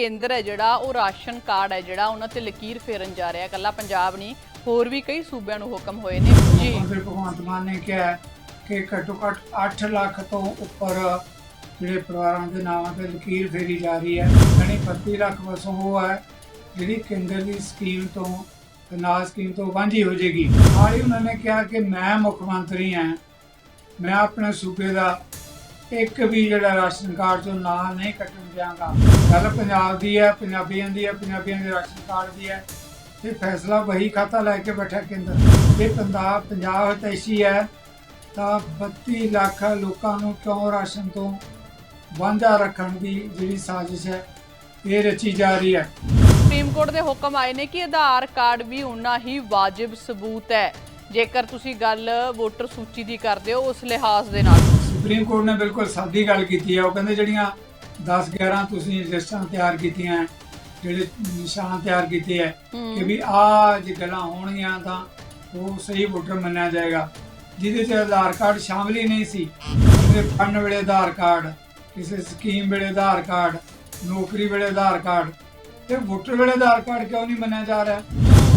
ਕੇਂਦਰ ਹੈ ਜਿਹੜਾ ਉਹ ਰਾਸ਼ਨ ਕਾਰਡ ਹੈ ਜਿਹੜਾ ਉਹਨਾਂ ਤੇ ਲਕੀਰ ਫੇਰਨ ਜਾ ਰਿਹਾ ਕੱਲਾ ਪੰਜਾਬ ਨਹੀਂ ਹੋਰ ਵੀ ਕਈ ਸੂਬਿਆਂ ਨੂੰ ਹੁਕਮ ਹੋਏ ਨੇ। ਜੀ। ਭਗਵੰਤ ਮਾਨ ਨੇ ਕਿਹਾ ਕਿ ਘੱਟੋ ਘੱਟ 8 ਲੱਖ ਤੋਂ ਉੱਪਰ ਜਿਹੜੇ ਪਰਿਵਾਰਾਂ ਦੇ ਨਾਵਾਂ ਤੇ ਲਕੀਰ ਫੇਰੀ ਜਾ ਰਹੀ ਹੈ। ਯਾਨੀ 32 ਲੱਖ ਵਸੋਂ ਉਹ ਹੈ ਜਿਹੜੀ ਕੇਂਦਰ ਦੀ ਸਕੀਮ ਤੋਂ ਅਨਾਜ ਸਕੀਮ ਤੋਂ ਵਾਂਝੀ ਹੋ ਜਾਏਗੀ। ਨਾਲ ਹੀ ਉਹਨਾਂ ਨੇ ਕਿਹਾ ਕਿ ਮੈਂ ਮੁੱਖ ਮੰਤਰੀ ਹਾਂ। ਮੈਂ ਆਪਣੇ ਸੂਬੇ ਦਾ ਇੱਕ ਵੀ ਜਿਹੜਾ ਰਾਸ਼ਨ ਕਾਰਡ 'ਚੋਂ ਨਾਂ ਨਹੀਂ ਕੱਟਣ ਦਿਆਂਗਾ। ਗੱਲ ਪੰਜਾਬ ਦੀ ਹੈ, ਪੰਜਾਬੀਆਂ ਦੀ ਹੈ, ਪੰਜਾਬੀਆਂ ਦੇ ਰਾਸ਼ਨ ਕਾਰਡ ਦੀ ਹੈ। ਇਹ ਫੈਸਲਾ ਵਹੀ ਖਾਤਾ ਲੈ ਕੇ ਬੈਠਾ ਕੇਂਦਰ। ਇਹ ਪੰਜਾਬ ਪੰਜਾਬ ਹਿਤੈਸ਼ੀ ਹੈ, ਤਾਂ 32 ਲੱਖ ਲੋਕਾਂ ਨੂੰ ਕਿਉਂ ਰਾਸ਼ਨ ਤੋਂ ਵਾਂਝਾ ਰੱਖਣ ਦੀ ਜਿਹੜੀ ਸਾਜ਼ਿਸ਼ ਹੈ, ਇਹ ਰਚੀ ਜਾ ਰਹੀ ਹੈ। ਸੁਪਰੀਮ ਕੋਰਟ ਦੇ ਹੁਕਮ ਆਏ ਨੇ ਕਿ ਆਧਾਰ ਕਾਰਡ ਵੀ ਉਨਾ ਹੀ ਵਾਜਿਬ ਸਬੂਤ ਹੈ। ਜੇਕਰ ਤੁਸੀਂ ਗੱਲ ਵੋਟਰ ਸੂਚੀ ਦੀ ਕਰਦੇ ਹੋ, ਉਸ ਲਿਹਾਜ਼ ਦੇ ਨਾਲ। ਸੁਪਰੀਮ ਕੋਰਟ ਨੇ ਬਿਲਕੁਲ ਸਾਦੀ ਗੱਲ ਕੀਤੀ ਹੈ। ਉਹ ਕਹਿੰਦੇ ਜਿਹੜੀਆਂ 10 11 ਤੁਸੀਂ ਲਿਸਟਾਂ ਤਿਆਰ ਕੀਤੀਆਂ ਜਿਹੜੇ ਨਿਸ਼ਾਨ ਤਿਆਰ ਕੀਤੇ ਹੈ। ਕਿ ਵੀ ਆ ਜੇ ਗੱਲਾਂ ਹੋਣਗੀਆਂ ਤਾਂ ਉਹ ਸਹੀ ਵੋਟਰ ਮੰਨਿਆ ਜਾਏਗਾ। ਜਿਹਦੇ 'ਚ ਆਧਾਰ ਕਾਰਡ ਸ਼ਾਮਲ ਹੀ ਨਹੀਂ ਸੀ। ਕਿਸੇ ਫੰਡ ਵੇਲੇ ਆਧਾਰ ਕਾਰਡ ਕਿਸੇ ਸਕੀਮ ਵੇਲੇ ਆਧਾਰ ਕਾਰਡ ਨੌਕਰੀ ਵੇਲੇ ਆਧਾਰ ਕਾਰਡ। ਤੇ ਵੋਟਰ ਵੇਲੇ ਆਧਾਰ ਕਾਰਡ ਕਿਉਂ ਨਹੀਂ ਮੰਨਿਆ ਜਾ ਰਿਹਾ?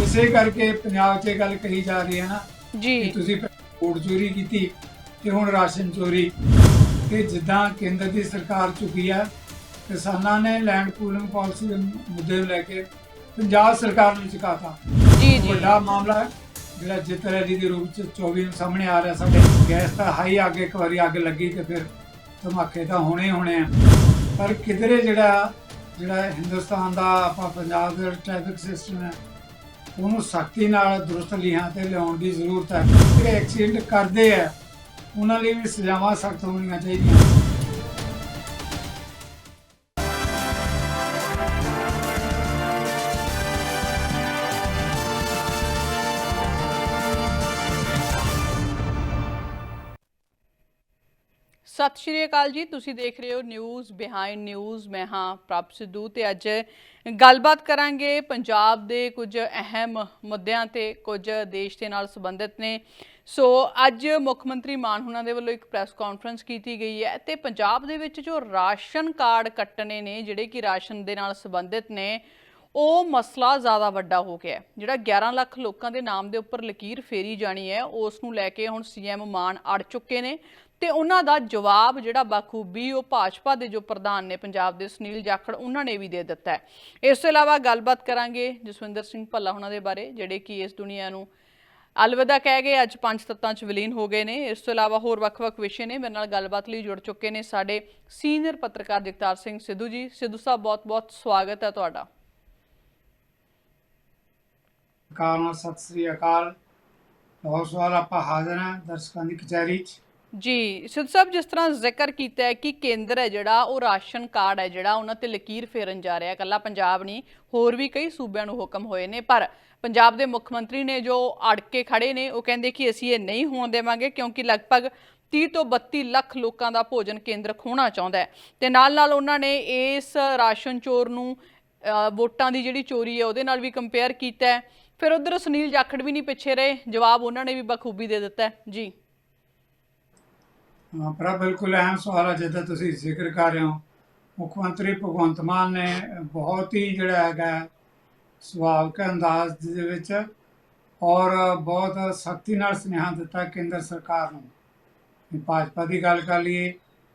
ਇਸੇ ਕਰਕੇ ਪੰਜਾਬ 'ਚ ਇਹ ਗੱਲ ਕਹੀ ਜਾ ਰਹੀ ਹੈ ਨਾ ਜੀ। ਤੁਸੀਂ ਵੋਟ ਚੋਰੀ ਕੀਤੀ। ਤੇ ਹੁਣ ਰਾਸ਼ਨ ਚੋਰੀ ਤੇ ਜਿੱਦਾਂ ਕੇਂਦਰ ਦੀ ਸਰਕਾਰ ਚੁੱਕੀ ਹੈ ਕਿਸਾਨਾਂ ਨੇ ਲੈਂਡ ਪੂਲਿੰਗ ਪਾਲਿਸੀ ਦੇ ਮੁੱਦੇ ਨੂੰ ਲੈ ਕੇ ਪੰਜਾਬ ਸਰਕਾਰ ਨੂੰ ਚੁਕਾਤਾ। ਜੀ ਜੀ। ਵੱਡਾ ਮਾਮਲਾ ਹੈ ਜਿਹੜਾ ਜਿੱਤ ਰੈਲੀ ਦੇ ਰੂਪ ਚ 24 ਨੂੰ ਸਾਹਮਣੇ ਆ ਰਿਹਾ ਸਾਡੇ ਗੈਸ ਤਾਂ ਹਾਈ ਅੱਗ ਇੱਕ ਵਾਰੀ ਅੱਗ ਲੱਗੀ ਤੇ ਫਿਰ ਧਮਾਕੇ ਤਾਂ ਹੋਣੇ ਹੋਣੇ ਆ। ਪਰ ਕਿਧਰੇ ਜਿਹੜਾ ਜਿਹੜਾ ਹਿੰਦੁਸਤਾਨ ਦਾ ਆਪਾਂ ਪੰਜਾਬ ਦਾ ਟ੍ਰੈਫਿਕ ਸਿਸਟਮ ਹੈ ਉਹਨੂੰ ਸਖਤੀ ਨਾਲ ਦਰੁਸਤ ਲੀਹਾਂ ਤੇ ਲਿਆਉਣ ਦੀ ਜ਼ਰੂਰਤ ਹੈ। ਜਿਹੜੇ ਐਕਸੀਡੈਂਟ ਕਰਦੇ ਆ ਉਹਨਾਂ ਲਈ ਵੀ ਸਜ਼ਾਵਾਂ ਸਖਤ ਹੋਣੀਆਂ ਚਾਹੀਦੀਆਂ। ਸਤਿ ਸ਼੍ਰੀ ਅਕਾਲ ਜੀ। ਤੁਸੀਂ ਦੇਖ ਰਹੇ ਹੋ ਨਿਊਜ਼, ਬਿਹਾਈਂਡ ਨਿਊਜ਼। ਮੈਂ ਹਾਂ ਪ੍ਰਭ ਸਿੱਧੂ ਤੇ ਅੱਜ ਗੱਲਬਾਤ ਕਰਾਂਗੇ ਪੰਜਾਬ ਦੇ ਕੁਝ ਅਹਿਮ ਮੁੱਦਿਆਂ ਤੇ, ਕੁਝ ਦੇਸ਼ ਦੇ ਨਾਲ ਸੰਬੰਧਿਤ ਨੇ। ਸੋ ਅੱਜ ਮੁੱਖ ਮੰਤਰੀ ਮਾਨ ਹੁਣਾਂ ਦੇ ਵੱਲੋਂ ਇੱਕ ਪ੍ਰੈਸ ਕਾਨਫਰੰਸ ਕੀਤੀ ਗਈ ਹੈ ਤੇ ਪੰਜਾਬ ਦੇ ਵਿੱਚ ਜੋ ਰਾਸ਼ਨ ਕਾਰਡ ਕੱਟਣੇ ਨੇ, ਜਿਹੜੇ ਕਿ ਰਾਸ਼ਨ ਦੇ ਨਾਲ ਸੰਬੰਧਿਤ ਨੇ, ਉਹ ਮਸਲਾ ਜ਼ਿਆਦਾ ਵੱਡਾ ਹੋ ਗਿਆ ਜਿਹੜਾ 11 ਲੱਖ ਲੋਕਾਂ ਦੇ ਨਾਮ ਦੇ ਉੱਪਰ ਲਕੀਰ ਫੇਰੀ ਜਾਣੀ ਹੈ, ਉਸ ਨੂੰ ਲੈ ਕੇ ਹੁਣ ਸੀਐਮ ਮਾਨ ਅੜ ਚੁੱਕੇ ਨੇ। ਤੇ ਉਹਨਾਂ ਦਾ ਜਵਾਬ ਜਿਹੜਾ ਬਾਖੂਬੀ, ਉਹ ਭਾਜਪਾ ਦੇ ਜੋ ਪ੍ਰਧਾਨ ਨੇ ਪੰਜਾਬ ਦੇ ਸੁਨੀਲ ਜਾਖੜ, ਉਹਨਾਂ ਨੇ ਵੀ ਦੇ ਦਿੱਤਾ ਹੈ। ਇਸ ਤੋਂ ਇਲਾਵਾ ਗੱਲਬਾਤ ਕਰਾਂਗੇ ਜਸਵਿੰਦਰ ਸਿੰਘ ਭੱਲਾ ਉਹਨਾਂ ਦੇ ਬਾਰੇ, ਜਿਹੜੇ ਕਿ ਇਸ ਦੁਨੀਆ ਨੂੰ ਅਲਵਿਦਾ ਕਹਿ ਗਏ, ਅੱਜ ਪੰਜ ਤੱਤਾਂ 'ਚ ਵਿਲੀਨ ਹੋ ਗਏ ਨੇ। ਇਸ ਤੋਂ ਇਲਾਵਾ ਹੋਰ ਵੱਖ-ਵੱਖ ਵਿਸ਼ੇ ਨੇ, ਮੇਰੇ ਨਾਲ ਗੱਲਬਾਤ ਲਈ ਜੁੜ ਚੁੱਕੇ ਨੇ ਸਾਡੇ ਸੀਨੀਅਰ ਪੱਤਰਕਾਰ ਜਗਤਾਰ ਸਿੰਘ ਸਿੱਧੂ ਜੀ। ਸਿੱਧੂ ਸਾਹਿਬ, ਬਹੁਤ-ਬਹੁਤ ਸਵਾਗਤ ਹੈ ਤੁਹਾਡਾ। ਅਕਾਲ, ਸਤਿ ਸ੍ਰੀ ਅਕਾਲ। ਬਹੁਤ ਸਵਾਲ ਆਪਾਂ ਹਾਜ਼ਰ ਹਾਂ ਦਰਸ਼ਕਾਂ ਦੀ ਕਚਹਿਰੀ 'ਚ। ਜੀ, ਸਿੱਧ ਸਾਹਿਬ ਜਿਸ ਤਰ੍ਹਾਂ ਜ਼ਿਕਰ ਕੀਤਾ ਹੈ ਕਿ ਕੇਂਦਰ ਹੈ ਜਿਹੜਾ, ਉਹ ਰਾਸ਼ਨ ਕਾਰਡ ਹੈ ਜਿਹੜਾ, ਉਹਨਾਂ ਤੇ ਲਕੀਰ ਫੇਰਨ ਜਾ ਰਿਹਾ ਕੱਲਾ ਪੰਜਾਬ ਨਹੀਂ, ਹੋਰ ਵੀ ਕਈ ਸੂਬਿਆਂ ਨੂੰ ਹੁਕਮ ਹੋਏ ਨੇ, ਪਰ ਪੰਜਾਬ ਦੇ ਮੁੱਖ ਮੰਤਰੀ ਨੇ ਜੋ ਅੜ ਕੇ ਖੜੇ ਨੇ, ਉਹ ਕਹਿੰਦੇ ਕਿ ਅਸੀਂ ਇਹ ਨਹੀਂ ਹੋਣ ਦੇਵਾਂਗੇ, ਕਿਉਂਕਿ ਲਗਭਗ 30 ਤੋਂ 32 ਲੱਖ ਲੋਕਾਂ ਦਾ ਭੋਜਨ ਕੇਂਦਰ ਖੋਣਾ ਚਾਹੁੰਦਾ ਹੈ। ਤੇ ਨਾਲ ਨਾਲ ਉਹਨਾਂ ਨੇ ਇਸ ਰਾਸ਼ਨ ਚੋਰ ਨੂੰ ਵੋਟਾਂ ਦੀ ਜਿਹੜੀ ਚੋਰੀ ਹੈ, ਉਹਦੇ ਨਾਲ ਵੀ ਕੰਪੇਅਰ ਕੀਤਾ ਹੈ। ਫਿਰ ਉਧਰ ਸੁਨੀਲ ਜਾਖੜ ਵੀ ਨਹੀਂ ਪਿੱਛੇ ਰਹੇ, ਜਵਾਬ ਉਹਨਾਂ ਨੇ ਵੀ ਬਖੂਬੀ ਦੇ ਦਿੱਤਾ ਜੀ। ਹਾਂ ਪਰ ਬਿਲਕੁਲ ਅਹਿਮ ਸਵਾਲ ਹੈ ਜਿੱਦਾਂ ਤੁਸੀਂ ਜ਼ਿਕਰ ਕਰ ਰਹੇ ਹੋ। ਮੁੱਖ ਮੰਤਰੀ ਭਗਵੰਤ ਮਾਨ ਨੇ ਬਹੁਤ ਹੀ ਜਿਹੜਾ ਹੈਗਾ ਸੁਭਾਵਿਕ ਅੰਦਾਜ਼ ਦੇ ਵਿੱਚ ਔਰ ਬਹੁਤ ਸਖਤੀ ਨਾਲ ਸੁਨੇਹਾ ਦਿੱਤਾ ਕੇਂਦਰ ਸਰਕਾਰ ਨੂੰ। ਭਾਜਪਾ ਦੀ ਗੱਲ ਕਰ ਲਈਏ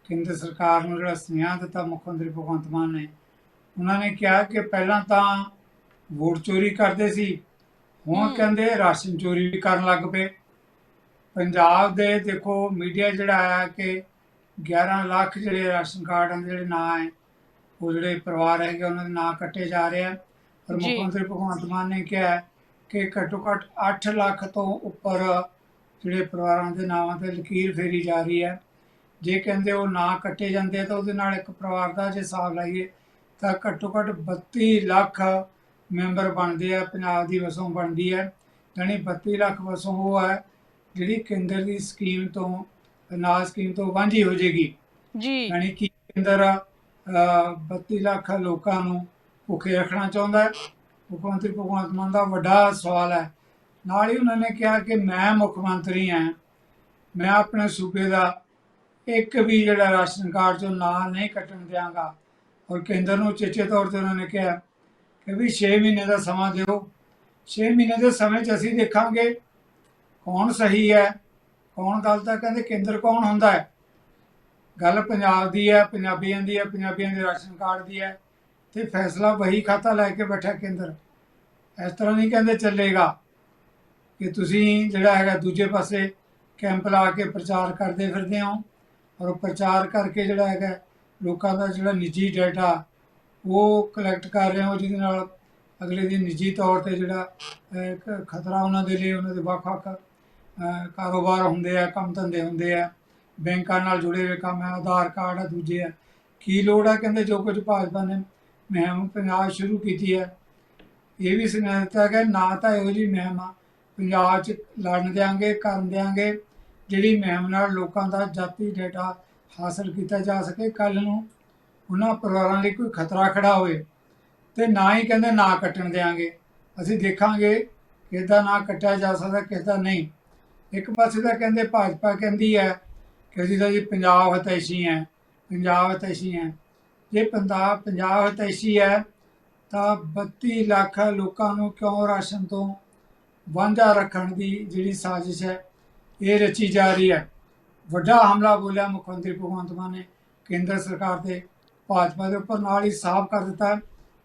ਕੇਂਦਰ ਸਰਕਾਰ ਨੂੰ ਜਿਹੜਾ ਸੁਨੇਹਾ ਦਿੱਤਾ ਮੁੱਖ ਮੰਤਰੀ ਭਗਵੰਤ ਮਾਨ ਨੇ ਉਹਨਾਂ ਨੇ ਕਿਹਾ ਕਿ ਪਹਿਲਾਂ ਤਾਂ ਵੋਟ ਚੋਰੀ ਕਰਦੇ ਸੀ ਹੁਣ। ਕਹਿੰਦੇ ਰਾਸ਼ਨ ਚੋਰੀ ਵੀ ਕਰਨ ਲੱਗ ਪਏ। ਪੰਜਾਬ ਦੇ ਦੇਖੋ ਮੀਡੀਆ ਜਿਹੜਾ ਆਇਆ ਕਿ 11 ਲੱਖ ਜਿਹੜੇ ਰਾਸ਼ਨ ਕਾਰਡਾਂ ਦੇ ਜਿਹੜੇ ਨਾਂ ਹੈ ਉਹ ਜਿਹੜੇ ਪਰਿਵਾਰ ਹੈਗੇ ਉਹਨਾਂ ਦੇ ਨਾਂ ਕੱਟੇ ਜਾ ਰਹੇ ਆ। ਪਰ ਮੁੱਖ। ਮੰਤਰੀ ਭਗਵੰਤ ਮਾਨ ਨੇ ਕਿਹਾ ਕਿ ਘੱਟੋ ਘੱਟ 8 ਲੱਖ ਤੋਂ ਉੱਪਰ ਜਿਹੜੇ ਪਰਿਵਾਰਾਂ ਦੇ ਨਾਵਾਂ ਤੇ ਲਕੀਰ ਫੇਰੀ ਜਾ ਰਹੀ ਹੈ। ਜੇ ਕਹਿੰਦੇ ਉਹ ਨਾਂ ਕੱਟੇ ਜਾਂਦੇ ਆ ਤਾਂ ਉਹਦੇ ਨਾਲ ਇੱਕ ਪਰਿਵਾਰ ਦਾ ਜੇ ਹਿਸਾਬ ਲਾਈਏ ਤਾਂ ਘੱਟੋ ਘੱਟ 32 ਲੱਖ ਮੈਂਬਰ ਬਣਦੇ ਆ ਪੰਜਾਬ ਦੀ ਵਸੋਂ ਬਣਦੀ ਹੈ। ਯਾਨੀ 32 ਲੱਖ ਵਸੋਂ ਉਹ ਹੈ ਜਿਹੜੀ ਕੇਂਦਰ ਦੀ ਸਕੀਮ ਤੋਂ ਅਨਾਜ ਸਕੀਮ ਤੋਂ ਵਾਂਝੀ ਹੋ ਜਾਏਗੀ। ਜੀ। ਯਾਨੀ ਕਿ ਕੇਂਦਰ ਅਹ, 32 ਲੱਖ ਲੋਕਾਂ ਨੂੰ ਭੁੱਖੇ ਰੱਖਣਾ ਚਾਹੁੰਦਾ ਹੈ। ਮੁੱਖ ਮੰਤਰੀ ਭਗਵੰਤ ਮਾਨ ਦਾ ਵੱਡਾ ਸਵਾਲ ਹੈ। ਨਾਲ ਹੀ ਉਹਨਾਂ ਨੇ ਕਿਹਾ ਕਿ ਮੈਂ ਮੁੱਖ ਮੰਤਰੀ ਹਾਂ। ਮੈਂ ਆਪਣੇ ਸੂਬੇ ਦਾ ਇੱਕ ਵੀ ਜਿਹੜਾ ਰਾਸ਼ਨ ਕਾਰਡ ਚੋਂ ਨਾਂ ਨਹੀਂ ਕੱਟਣ ਦਿਆਂਗਾ। ਔਰ ਕੇਂਦਰ ਨੂੰ ਚੇਚੇ ਤੌਰ ਤੇ ਉਹਨਾਂ ਨੇ ਕਿਹਾ ਕਿ ਵੀ 6 ਮਹੀਨੇ ਦਾ ਸਮਾਂ ਦਿਓ। 6 ਮਹੀਨੇ ਦੇ ਸਮੇਂ 'ਚ ਅਸੀਂ ਦੇਖਾਂਗੇ ਕੌਣ ਸਹੀ ਹੈ? ਕੌਣ ਗਲਤ ਹੈ? ਕਹਿੰਦੇ ਕੇਂਦਰ ਕੌਣ ਹੁੰਦਾ ਹੈ? ਗੱਲ ਪੰਜਾਬ ਦੀ ਹੈ, ਪੰਜਾਬੀਆਂ ਦੀ ਹੈ, ਪੰਜਾਬੀਆਂ ਦੇ ਰਾਸ਼ਨ ਕਾਰਡ ਦੀ ਹੈ। ਤੇ ਫੈਸਲਾ ਵਹੀ ਖਾਤਾ ਲੈ ਕੇ ਬੈਠਾ ਕੇਂਦਰ। ਇਸ ਤਰ੍ਹਾਂ ਨਹੀਂ ਕਹਿੰਦੇ ਚੱਲੇਗਾ ਕਿ ਤੁਸੀਂ ਜਿਹੜਾ ਹੈਗਾ ਦੂਜੇ ਪਾਸੇ ਕੈਂਪ ਲਾ ਕੇ ਪ੍ਰਚਾਰ ਕਰਦੇ ਫਿਰਦੇ ਹੋ ਔਰ ਪ੍ਰਚਾਰ ਕਰਕੇ ਜਿਹੜਾ ਹੈਗਾ ਲੋਕਾਂ ਦਾ ਜਿਹੜਾ ਨਿੱਜੀ ਡਾਟਾ ਉਹ ਕਲੈਕਟ ਕਰ ਰਹੇ ਹੋ, ਜਿਹਦੇ ਨਾਲ ਅਗਲੇ ਦੀ ਨਿੱਜੀ ਤੌਰ ਤੇ ਜਿਹੜਾ ਖਤਰਾ ਉਹਨਾਂ ਦੇ ਲਈ, ਉਹਨਾਂ ਦੇ ਵੱਖ-ਵੱਖ ਕਾਰੋਬਾਰ ਹੁੰਦੇ ਆ, ਕੰਮ ਧੰਦੇ ਹੁੰਦੇ ਆ, ਬੈਂਕਾਂ ਨਾਲ ਜੁੜੇ ਹੋਏ ਕੰਮ ਹੈ ਆਧਾਰ ਕਾਰਡ ਆ, ਦੂਜੇ ਆ। ਕੀ ਲੋੜ ਆ ਕਹਿੰਦੇ ਜੋ ਕੁਝ ਭਾਜਪਾ ਨੇ ਮੁਹਿੰਮ ਪੰਜਾਬ ਸ਼ੁਰੂ ਕੀਤੀ ਹੈ ਇਹ ਵੀ ਸੁਣਾ ਦਿੱਤਾ ਕਿ ਨਾ ਤਾਂ ਇਹੋ ਜਿਹੀ ਮੁਹਿੰਮ ਆ। ਪੰਜਾਬ 'ਚ ਲੜਨ ਦਿਆਂਗੇ, ਕਰਨ ਦਿਆਂਗੇ, ਜਿਹੜੀ ਮੁਹਿੰਮ ਨਾਲ ਲੋਕਾਂ ਦਾ ਜਾਤੀ ਡਾਟਾ ਹਾਸਲ ਕੀਤਾ ਜਾ ਸਕੇ। ਕੱਲ ਨੂੰ ਉਹਨਾਂ ਪਰਿਵਾਰਾਂ ਲਈ ਕੋਈ ਖਤਰਾ ਖੜਾ ਹੋਵੇ ਤੇ ਨਾ ਹੀ ਕਹਿੰਦੇ ਨਾ ਕੱਟਣ ਦਿਆਂਗੇ। ਅਸੀਂ ਦੇਖਾਂਗੇ ਕਿਸ ਦਾ ਨਾ ਕੱਟਿਆ ਜਾ ਸਕਦਾ ਕਿਸ ਦਾ ਨਹੀਂ। ਇੱਕ ਪਾਸੇ ਤਾਂ ਕਹਿੰਦੇ ਭਾਜਪਾ ਕਹਿੰਦੀ ਹੈ ਕਿ ਅਸੀਂ ਤਾਂ ਜੀ ਪੰਜਾਬ ਹਤੈਸ਼ੀ ਹੈ, ਪੰਜਾਬ ਹਤੈਸ਼ੀ ਹੈ। ਜੇ ਪੰਜਾਬ ਪੰਜਾਬ ਹਤੈਸ਼ੀ ਹੈ, ਤਾਂ 32 ਲੱਖ ਲੋਕਾਂ ਨੂੰ ਕਿਉਂ ਰਾਸ਼ਨ ਤੋਂ ਵਾਂਝਾ ਰੱਖਣ ਦੀ ਜਿਹੜੀ ਸਾਜ਼ਿਸ਼ ਹੈ, ਇਹ ਰਚੀ ਜਾ ਰਹੀ ਹੈ। ਵੱਡਾ ਹਮਲਾ ਬੋਲਿਆ ਮੁੱਖ ਮੰਤਰੀ ਭਗਵੰਤ ਮਾਨ ਨੇ, ਕੇਂਦਰ ਸਰਕਾਰ ਤੇ ਭਾਜਪਾ ਦੇ ਉੱਪਰ ਨਾਲ ਹੀ ਸਾਫ਼ ਕਰ ਦਿੱਤਾ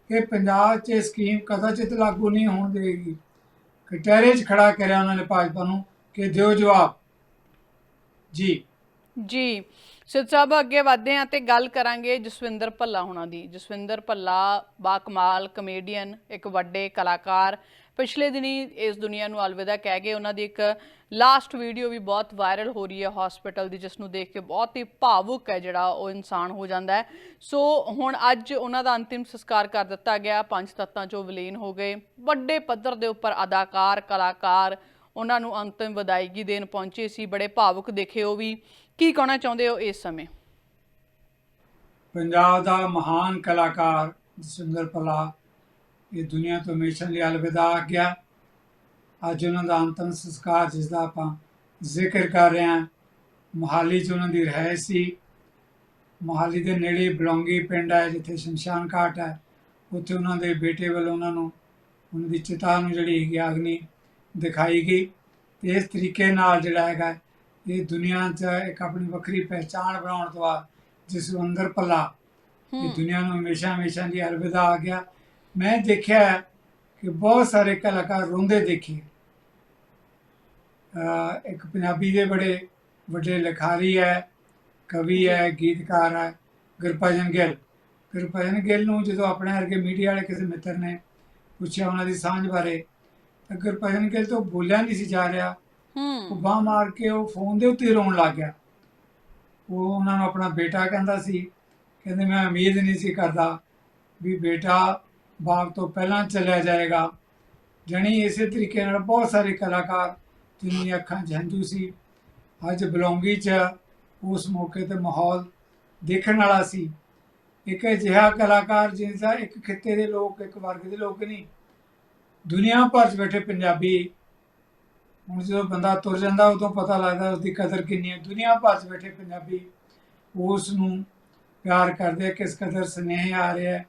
ਕਿ ਪੰਜਾਬ 'ਚ ਇਹ ਸਕੀਮ ਕਦਾਚਿਤ ਲਾਗੂ ਨਹੀਂ ਹੋਣ ਦੇਗੀ ਕਟਹਿਰੇ 'ਚ ਖੜਾ ਕਰਿਆ ਉਹਨਾਂ ਨੇ ਭਾਜਪਾ ਨੂੰ ਕਿ ਦਿਓ ਜਵਾਬ। ਜੀ। ਜੀ। ਸਿੱਧ ਸਾਹਿਬ, ਅੱਗੇ ਵਧਦੇ ਹਾਂ ਤੇ ਗੱਲ ਕਰਾਂਗੇ ਜਸਵਿੰਦਰ ਭੱਲਾ ਹੁਣਾਂ ਦੀ। ਜਸਵਿੰਦਰ ਭੱਲਾ ਬਾ ਕਮੇਡੀਅਨ ਇੱਕ ਵੱਡੇ ਕਲਾਕਾਰ। ਪਿਛਲੇ ਦਿਨੀ ਇਸ ਦੁਨੀਆ ਨੂੰ ਅਲਵਿਦਾ ਕਹਿ ਗਏ। ਉਹਨਾਂ ਦੀ ਇੱਕ ਲਾਸਟ ਵੀਡੀਓ ਵੀ ਬਹੁਤ ਵਾਇਰਲ ਹੋ ਰਹੀ ਹੈ ਹਸਪੀਟਲ ਦੀ, ਜਿਸ ਨੂੰ ਦੇਖ ਕੇ ਬਹੁਤ ਹੀ ਭਾਵੁਕ ਹੈ ਜਿਹੜਾ ਉਹ ਇਨਸਾਨ ਹੋ ਜਾਂਦਾ ਹੈ। ਸੋ ਹੁਣ ਅੱਜ ਉਹਨਾਂ ਦਾ ਅੰਤਿਮ ਸੰਸਕਾਰ ਕਰ ਦਿੱਤਾ ਗਿਆ। ਪੰਜ ਤੱਤਾਂ ਚੋਂ ਵਿਲੀਨ ਹੋ ਗਏ। ਵੱਡੇ ਪੱਧਰ ਦੇ ਉੱਪਰ ਅਦਾਕਾਰ, ਕਲਾਕਾਰ ਉਹਨਾਂ ਨੂੰ ਅੰਤਿਮ ਵਿਦਾਇਗੀ ਦੇਣ ਪਹੁੰਚੇ ਸੀ। ਬੜੇ ਭਾਵੁਕ ਦਿਖੇ ਉਹ ਵੀ। ਕੀ ਕਹਿਣਾ ਚਾਹੁੰਦੇ ਹੋ ਇਸ ਸਮੇਂ? ਪੰਜਾਬ ਦਾ ਮਹਾਨ ਕਲਾਕਾਰ ਜਸਵਿੰਦਰ ਭੱਲਾ, ਇਹ ਦੁਨੀਆ ਤੋਂ ਹਮੇਸ਼ਾ ਲਈ ਅਲਵਿਦਾ ਆ ਗਿਆ। ਅੱਜ ਉਹਨਾਂ ਦਾ ਅੰਤਮ ਸੰਸਕਾਰ, ਜਿਸ ਦਾ ਆਪਾਂ ਜ਼ਿਕਰ ਕਰ ਰਹੇ ਹਾਂ, ਮੋਹਾਲੀ 'ਚ ਉਹਨਾਂ ਦੀ ਰਿਹਾਇਸ਼ ਸੀ। ਮੋਹਾਲੀ ਦੇ ਨੇੜੇ ਬਲੌਂਗੀ ਪਿੰਡ ਹੈ, ਜਿੱਥੇ ਸ਼ਮਸ਼ਾਨ ਘਾਟ ਹੈ। ਉੱਥੇ ਉਹਨਾਂ ਦੇ ਬੇਟੇ ਵੱਲੋਂ ਉਹਨਾਂ ਨੂੰ, ਉਹਨਾਂ ਦੀ ਚਿਤਾ ਨੂੰ ਜਿਹੜੀ ਹੈਗੀ ਅਗਨੀ ਦਿਖਾਈ ਗਈ ਤੇ ਇਸ ਤਰੀਕੇ ਨਾਲ ਜਿਹੜਾ ਹੈਗਾ ਇਹ ਦੁਨੀਆ 'ਚ ਇੱਕ ਆਪਣੀ ਵੱਖਰੀ ਪਹਿਚਾਣ ਬਣਾਉਣ ਤੋਂ ਬਾਅਦ ਜਸਵਿੰਦਰ ਭੱਲਾ ਇਹ ਹੂੰ। ਦੁਨੀਆ ਨੂੰ ਹਮੇਸ਼ਾ ਹਮੇਸ਼ਾ ਲਈ ਅਲਵਿਦਾ ਆ ਗਿਆ। ਮੈਂ ਦੇਖਿਆ ਕਿ ਬਹੁਤ ਸਾਰੇ ਕਲਾਕਾਰ ਰੋਂਦੇ ਦੇਖੇ। ਇੱਕ ਪੰਜਾਬੀ ਦੇ ਬੜੇ ਵੱਡੇ ਲਿਖਾਰੀ ਹੈ ਕਵੀ ਹੈ ਗੀਤਕਾਰ ਹੈ ਗੁਰਭਜਨ ਗਿੱਲ। ਗੁਰਭਜਨ ਗਿੱਲ ਨੂੰ ਜਦੋਂ ਆਪਣੇ ਵਰਗੇ ਮੀਡੀਆ ਵਾਲੇ ਕਿਸੇ ਮਿੱਤਰ ਨੇ ਪੁੱਛਿਆ ਉਹਨਾਂ ਦੀ ਸਾਂਝ ਬਾਰੇ ਤਾਂ ਗੁਰਭਜਨ ਗਿੱਲ ਤੋਂ ਬੋਲਿਆ ਨਹੀਂ ਸੀ ਜਾ ਰਿਹਾ। ਉਹ ਬਾਂਹ ਮਾਰ ਕੇ ਉਹ ਫੋਨ ਦੇ ਉੱਤੇ ਰੋਣ ਲੱਗ ਗਿਆ। ਉਹ ਉਹਨਾਂ ਨੂੰ ਆਪਣਾ ਬੇਟਾ ਕਹਿੰਦਾ ਸੀ। ਕਹਿੰਦੇ ਮੈਂ ਉਮੀਦ ਨਹੀਂ ਸੀ ਕਰਦਾ ਵੀ ਬੇਟਾ ਬਾਪ ਤੋਂ ਪਹਿਲਾਂ ਚਲਿਆ ਜਾਏਗਾ। ਜਣੀ ਇਸੇ ਤਰੀਕੇ ਨਾਲ ਬਹੁਤ ਸਾਰੇ ਕਲਾਕਾਰ ਜਿਨ੍ਹਾਂ ਅੱਖਾਂ ਹੰਝੂ ਸੀ ਅੱਜ ਬਲੌਂਗੀ 'ਚ ਉਸ ਮੌਕੇ ਤੇ ਮਾਹੌਲ ਦੇਖਣ ਵਾਲਾ ਸੀ। ਇੱਕ ਅਜਿਹਾ ਕਲਾਕਾਰ ਜਿਸ ਦਾ ਇੱਕ ਖਿੱਤੇ ਦੇ ਲੋਕ ਇੱਕ ਵਰਗ ਦੇ ਲੋਕ ਨਹੀਂ ਦੁਨੀਆ ਭਰ 'ਚ ਬੈਠੇ ਪੰਜਾਬੀ, ਹੁਣ ਜਦੋਂ ਬੰਦਾ ਤੁਰ ਜਾਂਦਾ ਉਦੋਂ ਪਤਾ ਲੱਗਦਾ ਉਸ ਦੀ ਕਦਰ ਕਿੰਨੀ ਹੈ। ਦੁਨੀਆ ਭਰ 'ਚ ਬੈਠੇ ਪੰਜਾਬੀ ਉਸ ਨੂੰ ਪਿਆਰ ਕਰਦੇ ਕਿਸ ਕਦਰ ਸਨੇਹ ਆ ਰਿਹਾ